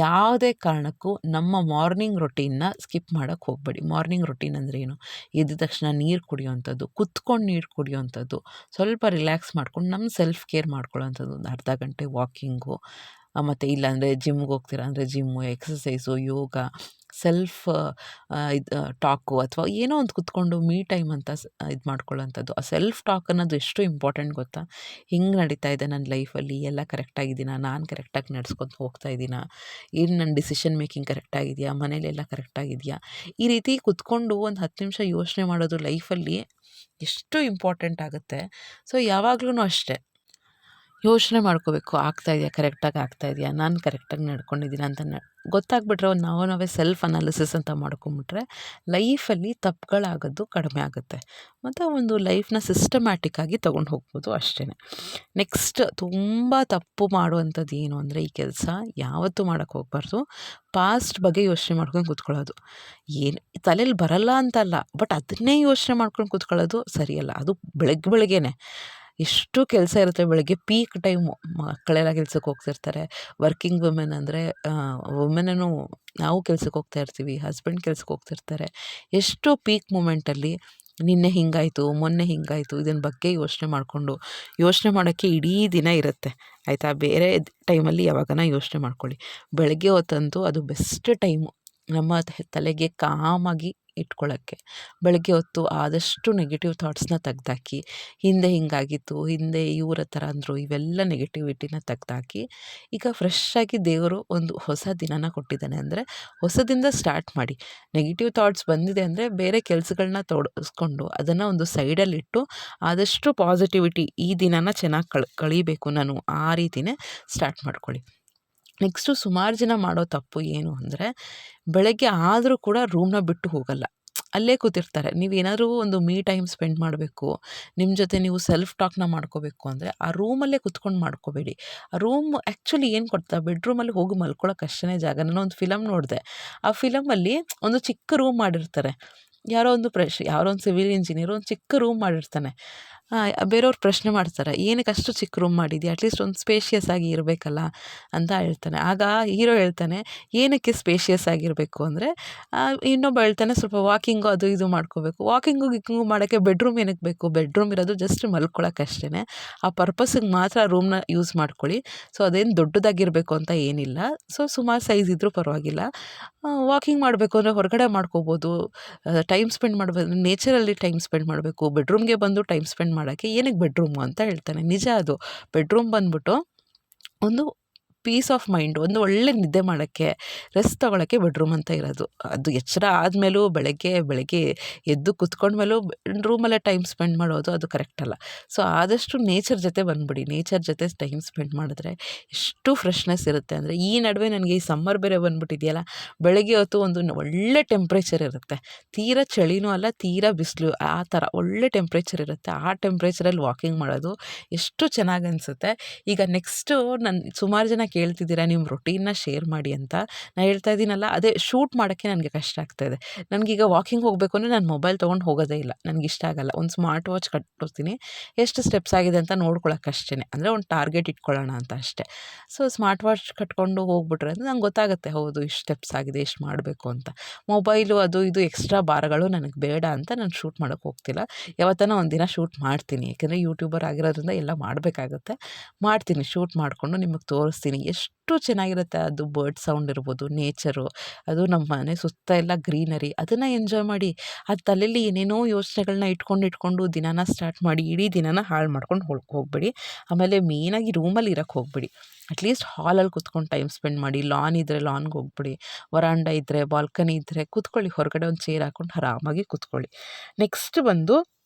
ಯಾವುದೇ ಕಾರಣಕ್ಕೂ ನಮ್ಮ ಮಾರ್ನಿಂಗ್ ರೊಟೀನ್ನ ಸ್ಕಿಪ್ ಮಾಡೋಕ್ಕೆ ಹೋಗಬೇಡಿ. ಮಾರ್ನಿಂಗ್ ರೊಟೀನ್ ಅಂದರೆ ಏನು? ಎದ್ದ ತಕ್ಷಣ ನೀರು ಕುಡಿಯೋವಂಥದ್ದು, ಕುತ್ಕೊಂಡು ನೀರು ಕುಡಿಯೋವಂಥದ್ದು, ಸ್ವಲ್ಪ ರಿಲ್ಯಾಕ್ಸ್ ಮಾಡ್ಕೊಂಡು ನಮ್ಮ ಸೆಲ್ಫ್ ಕೇರ್ ಮಾಡ್ಕೊಳ್ಳೋವಂಥದ್ದು, ಒಂದು ಅರ್ಧ ಗಂಟೆ ವಾಕಿಂಗು ಮತ್ತು ಇಲ್ಲಾಂದರೆ ಜಿಮ್ಗೆ ಹೋಗ್ತೀರ ಅಂದರೆ ಜಿಮ್ಮು, ಎಕ್ಸಸೈಸು, ಯೋಗ ಸೆಲ್ಫ್ ಇದು ಟಾಕು ಅಥವಾ ಏನೋ ಒಂದು ಕುತ್ಕೊಂಡು ಮೀ ಟೈಮ್ ಅಂತ ಇದು ಮಾಡ್ಕೊಳ್ಳೋಂಥದ್ದು ಆ ಸೆಲ್ಫ್ ಟಾಕ್ ಅನ್ನೋದು ಎಷ್ಟು ಇಂಪಾರ್ಟೆಂಟ್ ಗೊತ್ತಾ? ಹಿಂಗೆ ನಡೀತಾ ಇದೆ ನನ್ನ ಲೈಫಲ್ಲಿ ಎಲ್ಲ ಕರೆಕ್ಟಾಗಿದ್ದೀನಾ ನಾನು ಕರೆಕ್ಟಾಗಿ ನಡ್ಸ್ಕೊತ ಹೋಗ್ತಾ ಇದ್ದೀನಾ? ಏನು ನನ್ನ ಡಿಸಿಷನ್ ಮೇಕಿಂಗ್ ಕರೆಕ್ಟಾಗಿದೆಯಾ ಮನೇಲೆಲ್ಲ ಕರೆಕ್ಟಾಗಿದೆಯಾ ಈ ರೀತಿ ಕುತ್ಕೊಂಡು ಒಂದು ಹತ್ತು ನಿಮಿಷ ಯೋಚನೆ ಮಾಡೋದು ಲೈಫಲ್ಲಿ ಎಷ್ಟು ಇಂಪಾರ್ಟೆಂಟ್ ಆಗುತ್ತೆ. ಸೊ ಯಾವಾಗ್ಲೂ ಅಷ್ಟೇ. ಯೋಚನೆ ಮಾಡ್ಕೋಬೇಕು, ಆಗ್ತಾ ಇದೆಯಾ? ಕರೆಕ್ಟಾಗಿ ಆಗ್ತಾ ಇದೆಯಾ? ನಾನು ಕರೆಕ್ಟಾಗಿ ನಡ್ಕೊಂಡಿದ್ದೀನ? ಅಂತ ನ, ಗೊತ್ತಾಗ್ಬಿಟ್ರೆ ಒಂದು ನಾವು ನಾವೇ ಸೆಲ್ಫ್ ಅನಾಲಿಸಿಸ್ ಅಂತ ಮಾಡ್ಕೊಂಬಿಟ್ರೆ ಲೈಫಲ್ಲಿ ತಪ್ಪುಗಳಾಗೋದು ಕಡಿಮೆ ಆಗುತ್ತೆ. ಮತ್ತು ಒಂದು ಲೈಫ್ನ ಸಿಸ್ಟಮ್ಯಾಟಿಕ್ಕಾಗಿ ತೊಗೊಂಡು ಹೋಗ್ಬೋದು ಅಷ್ಟೇ. ನೆಕ್ಸ್ಟ್ ತುಂಬ ತಪ್ಪು ಮಾಡುವಂಥದ್ದು ಏನು ಅಂದರೆ, ಈ ಕೆಲಸ ಯಾವತ್ತೂ ಮಾಡೋಕ್ಕೆ ಹೋಗ್ಬಾರ್ದು. ಪಾಸ್ಟ್ ಬಗ್ಗೆ ಯೋಚನೆ ಮಾಡ್ಕೊಂಡು ಕೂತ್ಕೊಳ್ಳೋದು. ಏನು ತಲೆಯಲ್ಲಿ ಬರಲ್ಲ ಅಂತಲ್ಲ, ಬಟ್ ಅದನ್ನೇ ಯೋಚನೆ ಮಾಡ್ಕೊಂಡು ಕೂತ್ಕೊಳ್ಳೋದು ಸರಿಯಲ್ಲ. ಅದು ಬೆಳಗ್ಗೆ ಬೆಳಗ್ಗೆನೆ. ಎಷ್ಟು ಕೆಲಸ ಇರುತ್ತೆ ಬೆಳಗ್ಗೆ. ಪೀಕ್ ಟೈಮು ಮಕ್ಕಳೆಲ್ಲ ಕೆಲ್ಸಕ್ಕೆ ಹೋಗ್ತಿರ್ತಾರೆ. ವರ್ಕಿಂಗ್ ವುಮೆನ್ ಅಂದರೆ ವುಮೆನೂ ನಾವು ಕೆಲ್ಸಕ್ಕೆ ಹೋಗ್ತಾ ಇರ್ತೀವಿ. ಹಸ್ಬೆಂಡ್ ಕೆಲ್ಸಕ್ಕೆ ಹೋಗ್ತಿರ್ತಾರೆ. ಎಷ್ಟು ಪೀಕ್ ಮೂಮೆಂಟಲ್ಲಿ ನಿನ್ನೆ ಹಿಂಗಾಯಿತು, ಮೊನ್ನೆ ಹಿಂಗಾಯಿತು ಇದನ್ನ ಬಗ್ಗೆ ಯೋಚನೆ ಮಾಡಿಕೊಂಡು, ಯೋಚನೆ ಮಾಡೋಕ್ಕೆ ಇಡೀ ದಿನ ಇರುತ್ತೆ. ಆಯಿತಾ? ಬೇರೆ ಟೈಮಲ್ಲಿ ಯಾವಾಗನ ಯೋಚನೆ ಮಾಡ್ಕೊಳ್ಳಿ. ಬೆಳಗ್ಗೆ ಹೊತ್ತಂತೂ ಅದು ಬೆಸ್ಟ್ ಟೈಮು ನಮ್ಮ ತಲೆಗೆ ಕಾಮಾಗಿ ಇಟ್ಕೊಳ್ಳೋಕ್ಕೆ ಬೆಳಗ್ಗೆ ಹೊತ್ತು ಆದಷ್ಟು ನೆಗೆಟಿವ್ ಥಾಟ್ಸ್ನ ತೆಗ್ದಾಕಿ, ಹಿಂದೆ ಹಿಂಗಾಗಿತ್ತು, ಹಿಂದೆ ಇವರ ಥರ ಅಂದರು, ಇವೆಲ್ಲ ನೆಗೆಟಿವಿಟಿನ ತೆಗ್ದಾಕಿ, ಈಗ ಫ್ರೆಶ್ಶಾಗಿ ದೇವರು ಒಂದು ಹೊಸ ದಿನನ ಕೊಟ್ಟಿದ್ದಾನೆ ಅಂದರೆ, ಹೊಸದಿಂದ ಸ್ಟಾರ್ಟ್ ಮಾಡಿ. ನೆಗೆಟಿವ್ ಥಾಟ್ಸ್ ಬಂದಿದೆ ಅಂದರೆ ಬೇರೆ ಕೆಲಸಗಳನ್ನ ತೊಡಸ್ಕೊಂಡು ಅದನ್ನು ಒಂದು ಸೈಡಲ್ಲಿಟ್ಟು ಆದಷ್ಟು ಪಾಸಿಟಿವಿಟಿ ಈ ದಿನನ ಚೆನ್ನಾಗಿ ಕಳ್, ಕಳೀಬೇಕು. ನಾನು ಆ ರೀತಿಯೇ ಸ್ಟಾರ್ಟ್ ಮಾಡ್ಕೊಳ್ಳಿ. ನೆಕ್ಸ್ಟು ಸುಮಾರು ಜನ ಮಾಡೋ ತಪ್ಪು ಏನು ಅಂದರೆ, ಬೆಳಗ್ಗೆ ಆದರೂ ಕೂಡ ರೂಮ್ನ ಬಿಟ್ಟು ಹೋಗಲ್ಲ. ಅಲ್ಲೇ ಕೂತಿರ್ತಾರೆ. ನೀವೇನಾದರೂ ಒಂದು ಮೀ ಟೈಮ್ ಸ್ಪೆಂಡ್ ಮಾಡಬೇಕು ನಿಮ್ಮ ಜೊತೆ ನೀವು ಸೆಲ್ಫ್ ಟಾಕ್ನ ಮಾಡ್ಕೋಬೇಕು ಅಂದರೆ ಆ ರೂಮಲ್ಲೇ ಕುತ್ಕೊಂಡು ಮಾಡ್ಕೋಬೇಡಿ. ಆ ರೂಮ್ ಆ್ಯಕ್ಚುಲಿ ಏನು ಕೊಡ್ತಾ ಬೆಡ್ರೂಮಲ್ಲಿ ಹೋಗಿ ಮಲ್ಕೊಳ್ಳೋಕೆ ಅಷ್ಟೇ ಜಾಗ. ನಾನು ಒಂದು ಫಿಲಮ್ ನೋಡಿದೆ. ಆ ಫಿಲಮಲ್ಲಿ ಒಂದು ಚಿಕ್ಕ ರೂಮ್ ಮಾಡಿರ್ತಾರೆ. ಯಾರೋ ಒಂದು ಪ್ರೆಶ್, ಯಾರೋ ಒಂದು ಸಿವಿಲ್ ಇಂಜಿನಿಯರ್ ಒಂದು ಚಿಕ್ಕ ರೂಮ್ ಮಾಡಿರ್ತಾನೆ. ಬೇರೆಯವ್ರು ಪ್ರಶ್ನೆ ಮಾಡ್ತಾರೆ, ಏನಕ್ಕೆ ಅಷ್ಟು ಚಿಕ್ಕ ರೂಮ್ ಮಾಡಿದ್ಯಾ? ಅಟ್ಲೀಸ್ಟ್ ಒಂದು ಸ್ಪೇಷಿಯಸ್ ಆಗಿ ಇರಬೇಕಲ್ಲ? ಅಂತ ಹೇಳ್ತಾನೆ. ಆಗ ಹೀರೋ ಹೇಳ್ತಾನೆ, ಏನಕ್ಕೆ ಸ್ಪೇಷಿಯಸ್ ಆಗಿರಬೇಕು? ಅಂದರೆ ಇನ್ನೊಬ್ಬ ಹೇಳ್ತಾನೆ, ಸ್ವಲ್ಪ ವಾಕಿಂಗು ಅದು ಇದು ಮಾಡ್ಕೋಬೇಕು. ವಾಕಿಂಗು ಗಿಕ್ಕಿಂಗು ಮಾಡೋಕ್ಕೆ ಬೆಡ್ರೂಮ್ ಏನಕ್ಕೆ ಬೇಕು? ಬೆಡ್ರೂಮ್ ಇರೋದು ಜಸ್ಟ್ ಮಲ್ಕೊಳ್ಳೋಕ್ಕಷ್ಟೇ ಆ ಪರ್ಪಸ್ಸಿಗೆ ಮಾತ್ರ ರೂಮ್ನ ಯೂಸ್ ಮಾಡ್ಕೊಳ್ಳಿ. ಸೊ ಅದೇನು ದೊಡ್ಡದಾಗಿರಬೇಕು ಅಂತ ಏನಿಲ್ಲ. ಸೊ ಸುಮಾರು ಸೈಜ್ ಇದ್ದರೂ ಪರವಾಗಿಲ್ಲ. ವಾಕಿಂಗ್ ಮಾಡಬೇಕು ಅಂದರೆ ಹೊರಗಡೆ ಮಾಡ್ಕೋಬೋದು. ಟೈಮ್ ಸ್ಪೆಂಡ್ ಮಾಡ್ಬೋದು ನೇಚರಲ್ಲಿ ಟೈಮ್ ಸ್ಪೆಂಡ್ ಮಾಡಬೇಕು. ಬೆಡ್ರೂಮ್ಗೆ ಬಂದು ಟೈಮ್ ಸ್ಪೆಂಡ್ ಮಾಡೋಕ್ಕೆ ಏನಕ್ಕೆ ಬೆಡ್ರೂಮು ಅಂತ ಹೇಳ್ತಾನೆ. ನಿಜ ಅದು. ಬೆಡ್ರೂಮ್ ಬಂದ್ಬಿಟ್ಟು ಒಂದು ಪೀಸ್ ಆಫ್ ಮೈಂಡ್ ಒಂದು ಒಳ್ಳೆ ನಿದ್ದೆ ಮಾಡೋಕ್ಕೆ ರೆಸ್ಟ್ ತೊಗೊಳಕ್ಕೆ ಬೆಡ್ರೂಮ್ ಅಂತ ಇರೋದು. ಅದು ಎಚ್ಚರ ಆದಮೇಲೂ ಬೆಳಗ್ಗೆ ಬೆಳಗ್ಗೆ ಎದ್ದು ಕುತ್ಕೊಂಡ್ಮೇಲೂ ರೂಮಲ್ಲೇ ಟೈಮ್ ಸ್ಪೆಂಡ್ ಮಾಡೋದು ಅದು ಕರೆಕ್ಟ್ ಅಲ್ಲ. ಸೊ ಆದಷ್ಟು ನೇಚರ್ ಜೊತೆ ಬಂದುಬಿಡಿ. ನೇಚರ್ ಜೊತೆ ಟೈಮ್ ಸ್ಪೆಂಡ್ ಮಾಡಿದ್ರೆ ಎಷ್ಟು ಫ್ರೆಶ್ನೆಸ್ ಇರುತ್ತೆ ಅಂದರೆ, ಈ ನಡುವೆ ನನಗೆ ಈ ಸಮ್ಮರ್ ಬೇರೆ ಬಂದ್ಬಿಟ್ಟಿದೆಯಲ್ಲ, ಬೆಳಗ್ಗೆ ಹೊತ್ತು ಒಂದು ಒಳ್ಳೆ ಟೆಂಪ್ರೇಚರ್ ಇರುತ್ತೆ. ತೀರಾ ಚಳಿನೂ ಅಲ್ಲ, ತೀರಾ ಬಿಸಿಲು, ಆ ಥರ ಒಳ್ಳೆ ಟೆಂಪ್ರೇಚರ್ ಇರುತ್ತೆ. ಆ ಟೆಂಪ್ರೇಚರಲ್ಲಿ ವಾಕಿಂಗ್ ಮಾಡೋದು ಎಷ್ಟು ಚೆನ್ನಾಗಿ ಅನಿಸುತ್ತೆ. ಈಗ ನೆಕ್ಸ್ಟು ನನ್ನ ಸುಮಾರು ಜನ ಕೇಳ್ತಿದ್ದೀರಾ? ನಿಮ್ಮ ರೊಟೀನ್ನ ಶೇರ್ ಮಾಡಿ ಅಂತ ನಾನು ಹೇಳ್ತಾ ಇದ್ದೀನಲ್ಲ, ಅದೇ ಶೂಟ್ ಮಾಡೋಕ್ಕೆ ನನಗೆ ಕಷ್ಟ ಆಗ್ತಾಯಿದೆ ನನಗೀಗ ವಾಕಿಂಗ್ ಹೋಗಬೇಕು ಅಂದರೆ ನಾನು ಮೊಬೈಲ್ ತೊಗೊಂಡು ಹೋಗೋದೇ ಇಲ್ಲ. ನನಗೆ ಇಷ್ಟ ಆಗಲ್ಲ. ಒಂದು ಸ್ಮಾರ್ಟ್ ವಾಚ್ ಕಟ್ಟಿರ್ತೀನಿ ಎಷ್ಟು ಸ್ಟೆಪ್ಸ್ ಆಗಿದೆ ಅಂತ ನೋಡ್ಕೊಳಕ್ಕೆ ಅಷ್ಟೇ ಅಂದರೆ ಒಂದು ಟಾರ್ಗೆಟ್ ಇಟ್ಕೊಳ್ಳೋಣ ಅಂತ ಅಷ್ಟೇ. ಸೊ ಸ್ಮಾರ್ಟ್ ವಾಚ್ ಕಟ್ಕೊಂಡು ಹೋಗ್ಬಿಟ್ರೆ ಅಂದರೆ ನಂಗೆ ಗೊತ್ತಾಗುತ್ತೆ, ಹೌದು, ಇಷ್ಟು ಸ್ಟೆಪ್ಸ್ ಆಗಿದೆ ಎಷ್ಟು ಮಾಡಬೇಕು ಅಂತ. ಮೊಬೈಲು ಅದು ಇದು ಎಕ್ಸ್ಟ್ರಾ ಭಾರಗಳು ನನಗೆ ಬೇಡ ಅಂತ ನಾನು ಶೂಟ್ ಮಾಡೋಕ್ಕೆ ಹೋಗ್ತಿಲ್ಲ. ಯಾವತ್ತಾನ ಒಂದು ದಿನ ಶೂಟ್ ಮಾಡ್ತೀನಿ. ಯಾಕೆಂದರೆ ಯೂಟ್ಯೂಬರ್ ಆಗಿರೋದ್ರಿಂದ ಎಲ್ಲ ಮಾಡಬೇಕಾಗುತ್ತೆ. ಮಾಡ್ತೀನಿ ಶೂಟ್ ಮಾಡಿಕೊಂಡು ನಿಮಗೆ ತೋರಿಸ್ತೀನಿ. ಎಷ್ಟು ಚೆನ್ನಾಗಿರುತ್ತೆ ಅದು ಬರ್ಡ್ ಸೌಂಡ್ ಇರ್ಬೋದು, ನೇಚರು. ಅದು ನಮ್ಮ ಮನೆ ಸುತ್ತ ಎಲ್ಲ ಗ್ರೀನರಿ. ಅದನ್ನು ಎಂಜಾಯ್ ಮಾಡಿ ಅದು ತಲೆಯಲ್ಲಿ ಏನೇನೋ ಯೋಚನೆಗಳನ್ನ ಇಟ್ಕೊಂಡು ಇಟ್ಕೊಂಡು ದಿನಾನ ಸ್ಟಾರ್ಟ್ ಮಾಡಿ, ಇಡೀ ದಿನಾನ ಹಾಳು ಮಾಡ್ಕೊಂಡು ಹೋಗಬೇಡಿ. ಆಮೇಲೆ ಮೇಯ್ನಾಗಿ ರೂಮಲ್ಲಿ ಇರೋಕ್ಕೆ ಹೋಗಬೇಡಿ. ಅಟ್ಲೀಸ್ಟ್ ಹಾಲಲ್ಲಿ ಕುತ್ಕೊಂಡು ಟೈಮ್ ಸ್ಪೆಂಡ್ ಮಾಡಿ, ಲಾನ್ ಇದ್ದರೆ ಲಾನ್ಗೆ ಹೋಗ್ಬಿಡಿ. ವರಾಂಡ ಇದ್ದರೆ ಬಾಲ್ಕನಿ ಇದ್ದರೆ ಕೂತ್ಕೊಳ್ಳಿ. ಹೊರಗಡೆ ಒಂದು ಚೇರ್ ಹಾಕ್ಕೊಂಡು ಆರಾಮಾಗಿ ಕೂತ್ಕೊಳ್ಳಿ. ನೆಕ್ಸ್ಟ್ ಬಂದು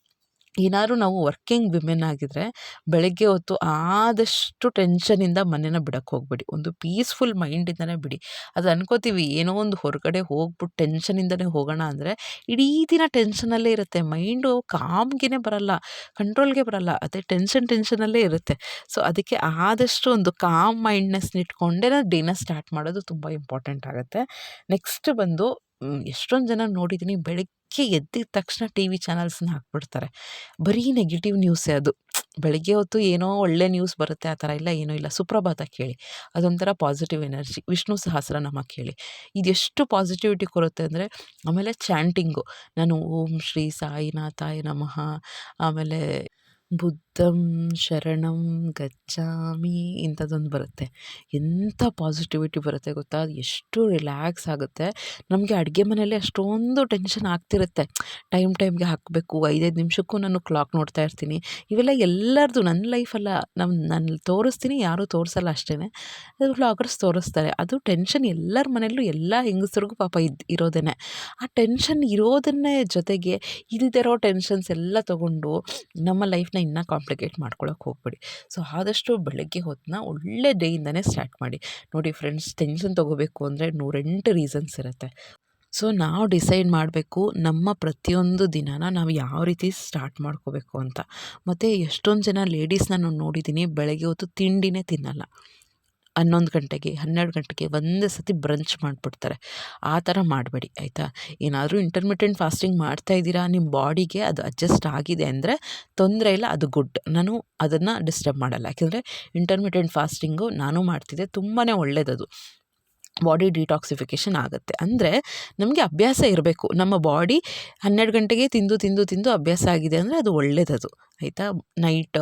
ಏನಾದ್ರು ನಾವು ವರ್ಕಿಂಗ್ ವಿಮೆನ್ ಆಗಿದ್ರೆ ಬೆಳಗ್ಗೆ ಹೊತ್ತು ಆದಷ್ಟು ಟೆನ್ಷನಿಂದ ಮನೇನ ಬಿಡಕ್ಕೆ ಹೋಗ್ಬೇಡಿ. ಒಂದು ಪೀಸ್ಫುಲ್ ಮೈಂಡಿಂದನೇ ಬಿಡಿ. ಅದು ಅನ್ಕೋತೀವಿ ಏನೋ ಒಂದು ಹೊರಗಡೆ ಹೋಗ್ಬಿಟ್ಟು ಟೆನ್ಷನಿಂದನೇ ಹೋಗೋಣ ಅಂದರೆ ಇಡೀ ದಿನ ಟೆನ್ಷನಲ್ಲೇ ಇರುತ್ತೆ. ಮೈಂಡು ಕಾಮ್ಗೆ ಬರಲ್ಲ, ಕಂಟ್ರೋಲ್ಗೆ ಬರಲ್ಲ, ಅದೇ ಟೆನ್ಷನ್ ಟೆನ್ಷನಲ್ಲೇ ಇರುತ್ತೆ. ಸೊ, ಅದಕ್ಕೆ ಆದಷ್ಟು ಒಂದು ಕಾಮ್ ಮೈಂಡ್ನೆಸ್ನ ಇಟ್ಕೊಂಡೇ ಡೇನ ಸ್ಟಾರ್ಟ್ ಮಾಡೋದು ತುಂಬ ಇಂಪಾರ್ಟೆಂಟ್ ಆಗುತ್ತೆ. ನೆಕ್ಸ್ಟ್ ಬಂದು ಎಷ್ಟೊಂದು ಜನ ನೋಡಿದ್ದೀನಿ ಬೆಳಗ್ಗೆ ಎದ್ದಿದ ತಕ್ಷಣ ಟಿ ವಿ ಚಾನಲ್ಸ್ನ ಹಾಕ್ಬಿಡ್ತಾರೆ. ಬರೀ ನೆಗೆಟಿವ್ ನ್ಯೂಸೇ ಅದು. ಬೆಳಗ್ಗೆ ಹೊತ್ತು ಏನೋ ಒಳ್ಳೆ ನ್ಯೂಸ್ ಬರುತ್ತೆ, ಆ ಥರ ಇಲ್ಲ, ಏನೂ ಇಲ್ಲ. ಸುಪ್ರಭಾತ ಕೇಳಿ. ಅದೊಂಥರ ಪಾಸಿಟಿವ್ ಎನರ್ಜಿ ವಿಷ್ಣು ಸಹಸ್ರನಾಮ ಕೇಳಿ. ಇದೆಷ್ಟು ಪಾಸಿಟಿವಿಟಿ ಕೊಡುತ್ತೆ ಅಂದರೆ, ಆಮೇಲೆ ಚಾಂಟಿಂಗು ನಾನು ಓಂ ಶ್ರೀ ಸಾಯಿನಾಥಾಯ ನಮಃ. ಆಮೇಲೆ ಬುದ್ಧಂ ಶರಣಂ ಗಚ್ಚಾಮಿ ಇಂಥದ್ದೊಂದು ಬರುತ್ತೆ. ಎಂಥ ಪಾಸಿಟಿವಿಟಿ ಬರುತ್ತೆ ಗೊತ್ತಾ? ಎಷ್ಟು ರಿಲ್ಯಾಕ್ಸ್ ಆಗುತ್ತೆ. ನಮಗೆ ಅಡುಗೆ ಮನೆಯಲ್ಲೇ ಅಷ್ಟೊಂದು ಟೆನ್ಷನ್ ಆಗ್ತಿರುತ್ತೆ. ಟೈಮ್ ಟೈಮ್ಗೆ ಹಾಕಬೇಕು. ಐದೈದು ನಿಮಿಷಕ್ಕೂ ನಾನು ಕ್ಲಾಕ್ ನೋಡ್ತಾ ಇರ್ತೀನಿ. ಇವೆಲ್ಲ ಎಲ್ಲರದು ನನ್ನ ಲೈಫಲ್ಲ ನಮ್ಮ ನಾನು ತೋರಿಸ್ತೀನಿ, ಯಾರೂ ತೋರಿಸಲ್ಲ ಅಷ್ಟೇ ಅದು ವ್ಲಾಗರ್ಸ್ ತೋರಿಸ್ತಾರೆ. ಅದು ಟೆನ್ಷನ್ ಎಲ್ಲರ ಮನೆಯಲ್ಲೂ ಎಲ್ಲ ಹೆಂಗಸ್ರಿಗೂ ಪಾಪ ಇದು ಇರೋದೇ ಆ ಟೆನ್ಷನ್ ಇರೋದನ್ನೇ ಜೊತೆಗೆ ಇಲ್ದಿರೋ ಟೆನ್ಷನ್ಸ್ ಎಲ್ಲ ತೊಗೊಂಡು ನಮ್ಮ ಲೈಫ್ನ ಇನ್ನೂ ಕಾಂಪ್ಲಿಕೇಟ್ ಮಾಡ್ಕೊಳಕ್ಕೆ ಹೋಗ್ಬೇಡಿ. ಸೊ ಆದಷ್ಟು ಬೆಳಗ್ಗೆ ಹೊತ್ತನ್ನ ಒಳ್ಳೆ ಡೇಯಿಂದನೇ ಸ್ಟಾರ್ಟ್ ಮಾಡಿ. ನೋಡಿ ಫ್ರೆಂಡ್ಸ್ ಟೆನ್ಷನ್ ತೊಗೋಬೇಕು ಅಂದರೆ ನೂರೆಂಟು ರೀಸನ್ಸ್ ಇರುತ್ತೆ. ಸೊ ನಾವು ಡಿಸೈಡ್ ಮಾಡಬೇಕು ನಮ್ಮ ಪ್ರತಿಯೊಂದು ದಿನಾನ ನಾವು ಯಾವ ರೀತಿ ಸ್ಟಾರ್ಟ್ ಮಾಡ್ಕೋಬೇಕು ಅಂತ. ಮತ್ತು ಎಷ್ಟೊಂದು ಜನ ಲೇಡೀಸ್ನ ನಾನು ನೋಡಿದ್ದೀನಿ ಬೆಳಗ್ಗೆ ಹೊತ್ತು ತಿಂಡಿನೇ ತಿನ್ನಲ್ಲ. ಹನ್ನೊಂದು ಗಂಟೆಗೆ, ಹನ್ನೆರಡು ಗಂಟೆಗೆ ಒಂದೇ ಸತಿ ಬ್ರಂಚ್ ಮಾಡಿಬಿಡ್ತಾರೆ. ಆ ಥರ ಮಾಡಬೇಡಿ, ಆಯಿತಾ? ಏನಾದರೂ ಇಂಟರ್ಮಿಟೆಂಟ್ ಫಾಸ್ಟಿಂಗ್ ಮಾಡ್ತಾ ಇದ್ದೀರಾ, ನಿಮ್ಮ ಬಾಡಿಗೆ ಅದು ಅಡ್ಜಸ್ಟ್ ಆಗಿದೆ ಅಂದರೆ ತೊಂದರೆ ಇಲ್ಲ, ಅದು ಗುಡ್ ನಾನು ಅದನ್ನು ಡಿಸ್ಟರ್ಬ್ ಮಾಡಲ್ಲ. ಯಾಕೆಂದರೆ ಇಂಟರ್ಮಿಟೆಂಟ್ ಫಾಸ್ಟಿಂಗು ನಾನು ಮಾಡ್ತಿದ್ದೆ ತುಂಬಾ ಒಳ್ಳೆಯದದು ಬಾಡಿ ಡಿಟಾಕ್ಸಿಫಿಕೇಷನ್ ಆಗುತ್ತೆ. ಅಂದರೆ ನಮಗೆ ಅಭ್ಯಾಸ ಇರಬೇಕು. ನಮ್ಮ ಬಾಡಿ ಹನ್ನೆರಡು ಗಂಟೆಗೆ ತಿಂದು ತಿಂದು ತಿಂದು ಅಭ್ಯಾಸ ಆಗಿದೆ ಅಂದರೆ ಅದು ಒಳ್ಳೆಯದದು ಆಯಿತಾ? ನೈಟ್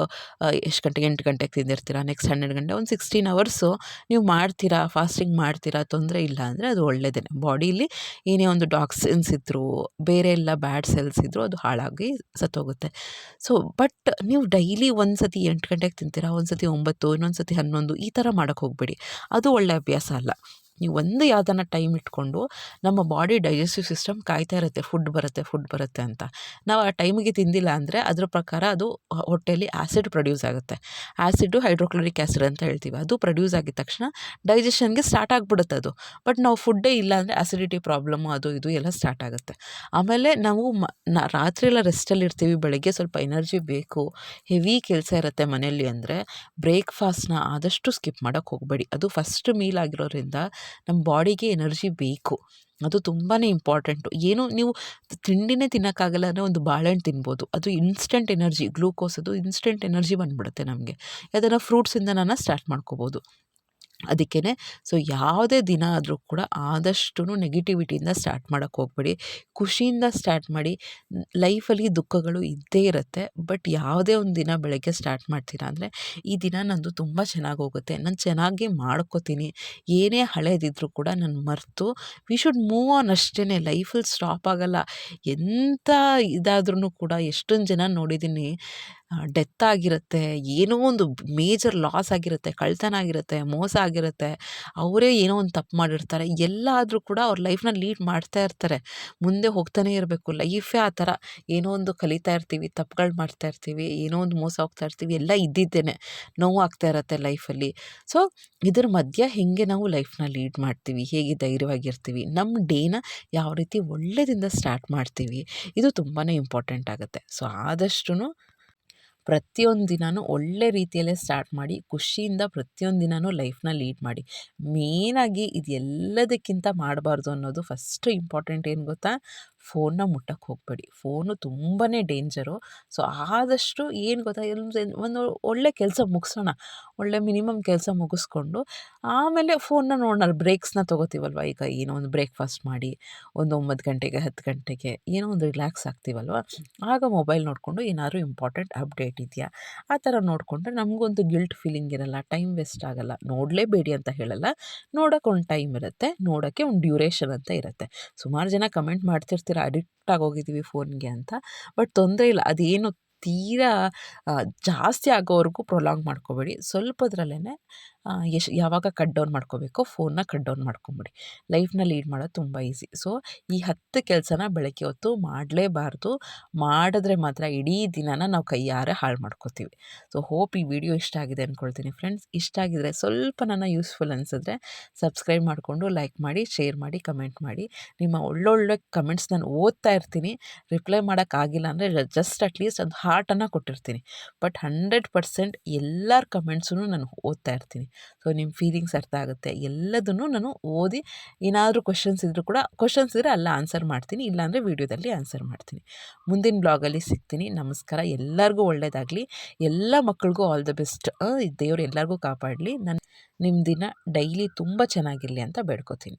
ಎಷ್ಟು ಗಂಟೆಗೆ ಎಂಟು ಗಂಟೆಗೆ ತಿಂದಿರ್ತೀರ? ನೆಕ್ಸ್ಟ್ ಹನ್ನೆರಡು ಗಂಟೆ ಒಂದು ಸಿಕ್ಸ್ಟೀನ್ ಅವರ್ಸು ನೀವು ಮಾಡ್ತೀರಾ? ಫಾಸ್ಟಿಂಗ್ ಮಾಡ್ತೀರಾ? ತೊಂದರೆ ಇಲ್ಲ ಅಂದರೆ ಅದು ಒಳ್ಳೆಯದೇ ಬಾಡೀಲಿ ಏನೇ ಒಂದು ಡಾಕ್ಸಿನ್ಸ್ ಇದ್ದರೂ ಬೇರೆ ಎಲ್ಲ ಬ್ಯಾಡ್ ಸೆಲ್ಸ್ ಇದ್ದರೂ ಅದು ಹಾಳಾಗಿ ಸತ್ತೋಗುತ್ತೆ. ಸೊ ಬಟ್ ನೀವು ಡೈಲಿ ಒಂದು ಸತಿ ಎಂಟು ಗಂಟೆಗೆ ತಿಂತೀರಾ? ಒಂದು ಸತಿ ಒಂಬತ್ತು ಇನ್ನೊಂದು ಸತಿ ಹನ್ನೊಂದು ಈ ಥರ ಮಾಡೋಕ್ಕೆ ಹೋಗಬೇಡಿ. ಅದು ಒಳ್ಳೆಯ ಅಭ್ಯಾಸ ಅಲ್ಲ. ನೀವು ಒಂದು ಯಾವುದನ್ನ ಟೈಮ್ ಇಟ್ಕೊಂಡು ನಮ್ಮ ಬಾಡಿ ಡೈಜೆಸ್ಟಿವ್ ಸಿಸ್ಟಮ್ ಕಾಯ್ತಾ ಇರುತ್ತೆ, ಫುಡ್ ಬರುತ್ತೆ ಫುಡ್ ಬರುತ್ತೆ ಅಂತ. ನಾವು ಆ ಟೈಮಿಗೆ ತಿಂದಿಲ್ಲ ಅಂದರೆ ಅದ್ರ ಪ್ರಕಾರ ಅದು ಹೊಟ್ಟೆಯಲ್ಲಿ ಆ್ಯಸಿಡ್ ಪ್ರೊಡ್ಯೂಸ್ ಆಗುತ್ತೆ. ಆ್ಯಸಿಡ್ ಹೈಡ್ರೋಕ್ಲೋರಿಕ್ ಆ್ಯಸಿಡ್ ಅಂತ ಹೇಳ್ತೀವಿ. ಅದು ಪ್ರೊಡ್ಯೂಸ್ ಆಗಿದ ತಕ್ಷಣ ಡೈಜೆಷನ್ಗೆ ಸ್ಟಾರ್ಟ್ ಆಗಿಬಿಡುತ್ತೆ ಅದು. ಬಟ್ ನಾವು ಫುಡ್ಡೇ ಇಲ್ಲ ಅಂದರೆ ಆಸಿಡಿಟಿ ಪ್ರಾಬ್ಲಮ್ಮು ಅದು ಇದು ಎಲ್ಲ ಸ್ಟಾರ್ಟ್ ಆಗುತ್ತೆ. ಆಮೇಲೆ ನಾವು ಮ ರಾತ್ರಿ ಎಲ್ಲ ರೆಸ್ಟಲ್ಲಿ ಇರ್ತೀವಿ. ಬೆಳಗ್ಗೆ ಸ್ವಲ್ಪ ಎನರ್ಜಿ ಬೇಕು. ಹೆವಿ ಕೆಲಸ ಇರುತ್ತೆ ಮನೆಯಲ್ಲಿ ಅಂದರೆ ಬ್ರೇಕ್ಫಾಸ್ಟ್ನ ಆದಷ್ಟು ಸ್ಕಿಪ್ ಮಾಡೋಕ್ಕೆ ಹೋಗಬೇಡಿ. ಅದು ಫಸ್ಟ್ ಮೀಲ್ ಆಗಿರೋದ್ರಿಂದ ನಮ್ಮ ಬಾಡಿಗೆ ಎನರ್ಜಿ ಬೇಕು. ಅದು ತುಂಬಾ ಇಂಪಾರ್ಟೆಂಟು. ಏನು ನೀವು ತಿಂಡಿನೇ ತಿನ್ನೋಕ್ಕಾಗಲ್ಲ ಅಂದರೆ ಒಂದು ಬಾಳೆಹಣ್ಣು ತಿನ್ಬೋದು. ಅದು ಇನ್ಸ್ಟೆಂಟ್ ಎನರ್ಜಿ, ಗ್ಲೂಕೋಸ್ ಅದು ಇನ್ಸ್ಟೆಂಟ್ ಎನರ್ಜಿ ಬಂದುಬಿಡುತ್ತೆ ನಮಗೆ. ಯಾವ್ದಾರ ಫ್ರೂಟ್ಸಿಂದ ನಾನು ಸ್ಟಾರ್ಟ್ ಮಾಡ್ಕೋಬೋದು. ಅದಕ್ಕೇ ಸೊ ಯಾವುದೇ ದಿನ ಆದರೂ ಕೂಡ ಆದಷ್ಟು ನೆಗೆಟಿವಿಟಿಯಿಂದ ಸ್ಟಾರ್ಟ್ ಮಾಡೋಕ್ಕೆ ಹೋಗ್ಬೇಡಿ. ಖುಷಿಯಿಂದ ಸ್ಟಾರ್ಟ್ ಮಾಡಿ ಲೈಫಲ್ಲಿ ದುಃಖಗಳು ಇದ್ದೇ ಇರುತ್ತೆ ಬಟ್ ಯಾವುದೇ ಒಂದು ದಿನ ಬೆಳಗ್ಗೆ ಸ್ಟಾರ್ಟ್ ಮಾಡ್ತೀರಾ ಅಂದರೆ, ಈ ದಿನ ನಂದು ತುಂಬ ಚೆನ್ನಾಗಿ ಹೋಗುತ್ತೆ. ನಾನು ಚೆನ್ನಾಗಿ ಮಾಡ್ಕೋತೀನಿ. ಏನೇ ಹಳೇದಿದ್ರೂ ಕೂಡ ನಾನು ಮರೆತು ವಿ ಶುಡ್ ಮೂವ್ ಆನ್ ಅಷ್ಟೇ ಲೈಫಲ್ಲಿ ಸ್ಟಾಪ್ ಆಗೋಲ್ಲ. ಎಂಥ ಇದಾದ್ರೂ ಕೂಡ ಎಷ್ಟೊಂದು ಜನ ನೋಡಿದ್ದೀನಿ ಡೆತ್ ಆಗಿರುತ್ತೆ, ಏನೋ ಒಂದು ಮೇಜರ್ ಲಾಸ್ ಆಗಿರುತ್ತೆ ಕಳ್ತನ ಆಗಿರುತ್ತೆ, ಮೋಸ ಆಗಿರುತ್ತೆ, ಅವರೇ ಏನೋ ಒಂದು ತಪ್ಪು ಮಾಡಿರ್ತಾರೆ ಎಲ್ಲ ಆದರೂ ಕೂಡ ಅವ್ರ ಲೈಫ್ನ ಲೀಡ್ ಮಾಡ್ತಾ ಇರ್ತಾರೆ. ಮುಂದೆ ಹೋಗ್ತಾನೆ ಇರಬೇಕು ಲೈಫೇ ಆ ಥರ ಏನೋ ಒಂದು ಕಲಿತಾ ಇರ್ತೀವಿ, ತಪ್ಪುಗಳು ಮಾಡ್ತಾ ಇರ್ತೀವಿ, ಏನೋ ಒಂದು ಮೋಸ ಹೋಗ್ತಾ ಇರ್ತೀವಿ, ಎಲ್ಲ ಇದ್ದಿದ್ದೇನೆ, ನೋವು ಆಗ್ತಾ ಇರುತ್ತೆ ಲೈಫಲ್ಲಿ ಸೊ ಇದ್ರ ಮಧ್ಯ ಹೇಗೆ ನಾವು ಲೈಫ್ನ ಲೀಡ್ ಮಾಡ್ತೀವಿ, ಹೇಗೆ ಧೈರ್ಯವಾಗಿರ್ತೀವಿ ನಮ್ಮ ಡೇನ ಯಾವ ರೀತಿ ಒಳ್ಳೆಯದಿಂದ ಸ್ಟಾರ್ಟ್ ಮಾಡ್ತೀವಿ, ಇದು ತುಂಬಾ ಇಂಪಾರ್ಟೆಂಟ್ ಆಗುತ್ತೆ. ಸೊ ಆದಷ್ಟು ಪ್ರತಿಯೊಂದು ದಿನವೂ ಒಳ್ಳೆ ರೀತಿಯಲ್ಲೇ ಸ್ಟಾರ್ಟ್ ಮಾಡಿ, ಖುಷಿಯಿಂದ ಪ್ರತಿಯೊಂದು ದಿನವೂ ಲೈಫ್ನ ಲೀಡ್ ಮಾಡಿ. ಮೇನಾಗಿ ಇದು ಎಲ್ಲದಕ್ಕಿಂತ ಮಾಡಬಾರ್ದು ಅನ್ನೋದು ಫಸ್ಟ್ ಇಂಪಾರ್ಟೆಂಟ್ ಏನು ಗೊತ್ತಾ? ಫೋನ್ನ ಮುಟ್ಟಕ್ಕೆ ಹೋಗಬೇಡಿ. ಫೋನು ತುಂಬಾ ಡೇಂಜರು. ಸೊ, ಆದಷ್ಟು ಏನು ಗೊತ್ತಾ, ಒಂದು ಒಳ್ಳೆ ಕೆಲಸ ಮುಗಿಸೋಣ. ಒಳ್ಳೆ ಮಿನಿಮಮ್ ಕೆಲಸ ಮುಗಿಸ್ಕೊಂಡು, ಆಮೇಲೆ ಫೋನ್ನ ನೋಡೋಣ. ಬ್ರೇಕ್ಸ್ನ ತೊಗೋತೀವಲ್ವ? ಈಗ ಏನೋ ಒಂದು ಬ್ರೇಕ್ಫಾಸ್ಟ್ ಮಾಡಿ, ಒಂದು ಒಂಬತ್ತು ಗಂಟೆಗೆ, ಹತ್ತು ಗಂಟೆಗೆ ಏನೋ ಒಂದು ರಿಲ್ಯಾಕ್ಸ್ ಆಗ್ತೀವಲ್ವ? ಆಗ ಮೊಬೈಲ್ ನೋಡಿಕೊಂಡು ಏನಾದ್ರು ಇಂಪಾರ್ಟೆಂಟ್ ಅಪ್ಡೇಟ್ ಇದೆಯಾ? ಆ ಥರ ನೋಡಿಕೊಂಡ್ರೆ ನಮಗೊಂದು ಗಿಲ್ಟ್ ಫೀಲಿಂಗ್ ಇರಲ್ಲ. ಟೈಮ್ ವೇಸ್ಟ್ ಆಗಲ್ಲ. ನೋಡಲೇಬೇಡಿ ಅಂತ ಹೇಳಲ್ಲ. ನೋಡೋಕೆ ಒಂದು ಟೈಮ್ ಇರುತ್ತೆ. ನೋಡೋಕ್ಕೆ ಒಂದು ಡ್ಯೂರೇಷನ್ ಅಂತ ಇರುತ್ತೆ. ಸುಮಾರು ಜನ ಕಮೆಂಟ್ ಮಾಡ್ತಿರ್ತೀರ. ಅಡಿಕ್ಟ್ ಆಗೋಗಿದ್ದೀವಿ ಫೋನ್ಗೆ ಅಂತ. ಬಟ್ ತೊಂದರೆ ಇಲ್ಲ. ಅದೇನು ತೀರಾ ಜಾಸ್ತಿ ಆಗೋವರೆಗೂ ಪ್ರೊಲಾಂಗ್ ಮಾಡ್ಕೋಬೇಡಿ. ಸ್ವಲ್ಪದ್ರಲ್ಲೇ ಎಶ್ ಯಾವಾಗ ಕಟ್ ಡೌನ್ ಮಾಡ್ಕೋಬೇಕೋ ಫೋನ್ನ ಕಟ್ ಡೌನ್ ಮಾಡ್ಕೊಂಬಿಡಿ. ಲೈಫ್ನ ಲೀಡ್ ಮಾಡೋದು ತುಂಬ ಈಸಿ ಸೊ ಈ ಹತ್ತು ಕೆಲಸನ ಬೆಳಗ್ಗೆ ಹೊತ್ತು ಮಾಡಲೇಬಾರ್ದು. ಮಾಡಿದ್ರೆ ಮಾತ್ರ ಇಡೀ ದಿನನ ನಾವು ಕೈಯಾರೆ ಹಾಳು ಮಾಡ್ಕೋತೀವಿ. ಸೊ ಹೋಪ್ ಈ ವಿಡಿಯೋ ಇಷ್ಟ ಆಗಿದೆ ಅಂದ್ಕೊಳ್ತೀನಿ ಫ್ರೆಂಡ್ಸ್ ಇಷ್ಟ ಆಗಿದ್ರೆ ಸ್ವಲ್ಪ ನನ್ನ ಯೂಸ್ಫುಲ್ ಅನಿಸಿದ್ರೆ ಸಬ್ಸ್ಕ್ರೈಬ್ ಮಾಡಿಕೊಂಡು ಲೈಕ್ ಮಾಡಿ ಶೇರ್ ಮಾಡಿ ಕಮೆಂಟ್ ಮಾಡಿ. ನಿಮ್ಮ ಒಳ್ಳೊಳ್ಳೆ ಕಮೆಂಟ್ಸ್ ನಾನು ಓದ್ತಾ ಇರ್ತೀನಿ. ರಿಪ್ಲೈ ಮಾಡೋಕ್ಕಾಗಿಲ್ಲ ಅಂದರೆ ಜಸ್ಟ್ ಅಟ್ಲೀಸ್ಟ್ ಒಂದು ಹಾರ್ಟನ್ನು ಕೊಟ್ಟಿರ್ತೀನಿ. ಬಟ್ ಹಂಡ್ರೆಡ್ ಪರ್ಸೆಂಟ್ ಎಲ್ಲರ ಕಮೆಂಟ್ಸೂ ನಾನು ಓದ್ತಾ ಇರ್ತೀನಿ. ಸೊ ನಿಮ್ಮ ಫೀಲಿಂಗ್ಸ್ ಅರ್ಥ ಆಗುತ್ತೆ. ಎಲ್ಲದನ್ನು ನಾನು ಓದಿ ಏನಾದರೂ ಕ್ವಶನ್ಸ್ ಇದ್ದರೂ ಕೂಡ ಕ್ವಶನ್ಸ್ ಇದ್ದರೆ ಅಲ್ಲ ಆನ್ಸರ್ ಮಾಡ್ತೀನಿ, ಇಲ್ಲಾಂದರೆ ವೀಡಿಯೋದಲ್ಲಿ ಆನ್ಸರ್ ಮಾಡ್ತೀನಿ. ಮುಂದಿನ ಬ್ಲಾಗಲ್ಲಿ ಸಿಗ್ತೀನಿ. ನಮಸ್ಕಾರ. ಎಲ್ಲರಿಗೂ ಒಳ್ಳೆಯದಾಗಲಿ ಎಲ್ಲ ಮಕ್ಕಳಿಗೂ ಆಲ್ ದ ಬೆಸ್ಟ್ ದೇವರು ಎಲ್ಲರಿಗೂ ಕಾಪಾಡಲಿ. ನನ್ನ ನಿಮ್ಮ ದಿನ ಡೈಲಿ ತುಂಬ ಚೆನ್ನಾಗಿರಲಿ ಅಂತ ಬೇಡ್ಕೋತೀನಿ.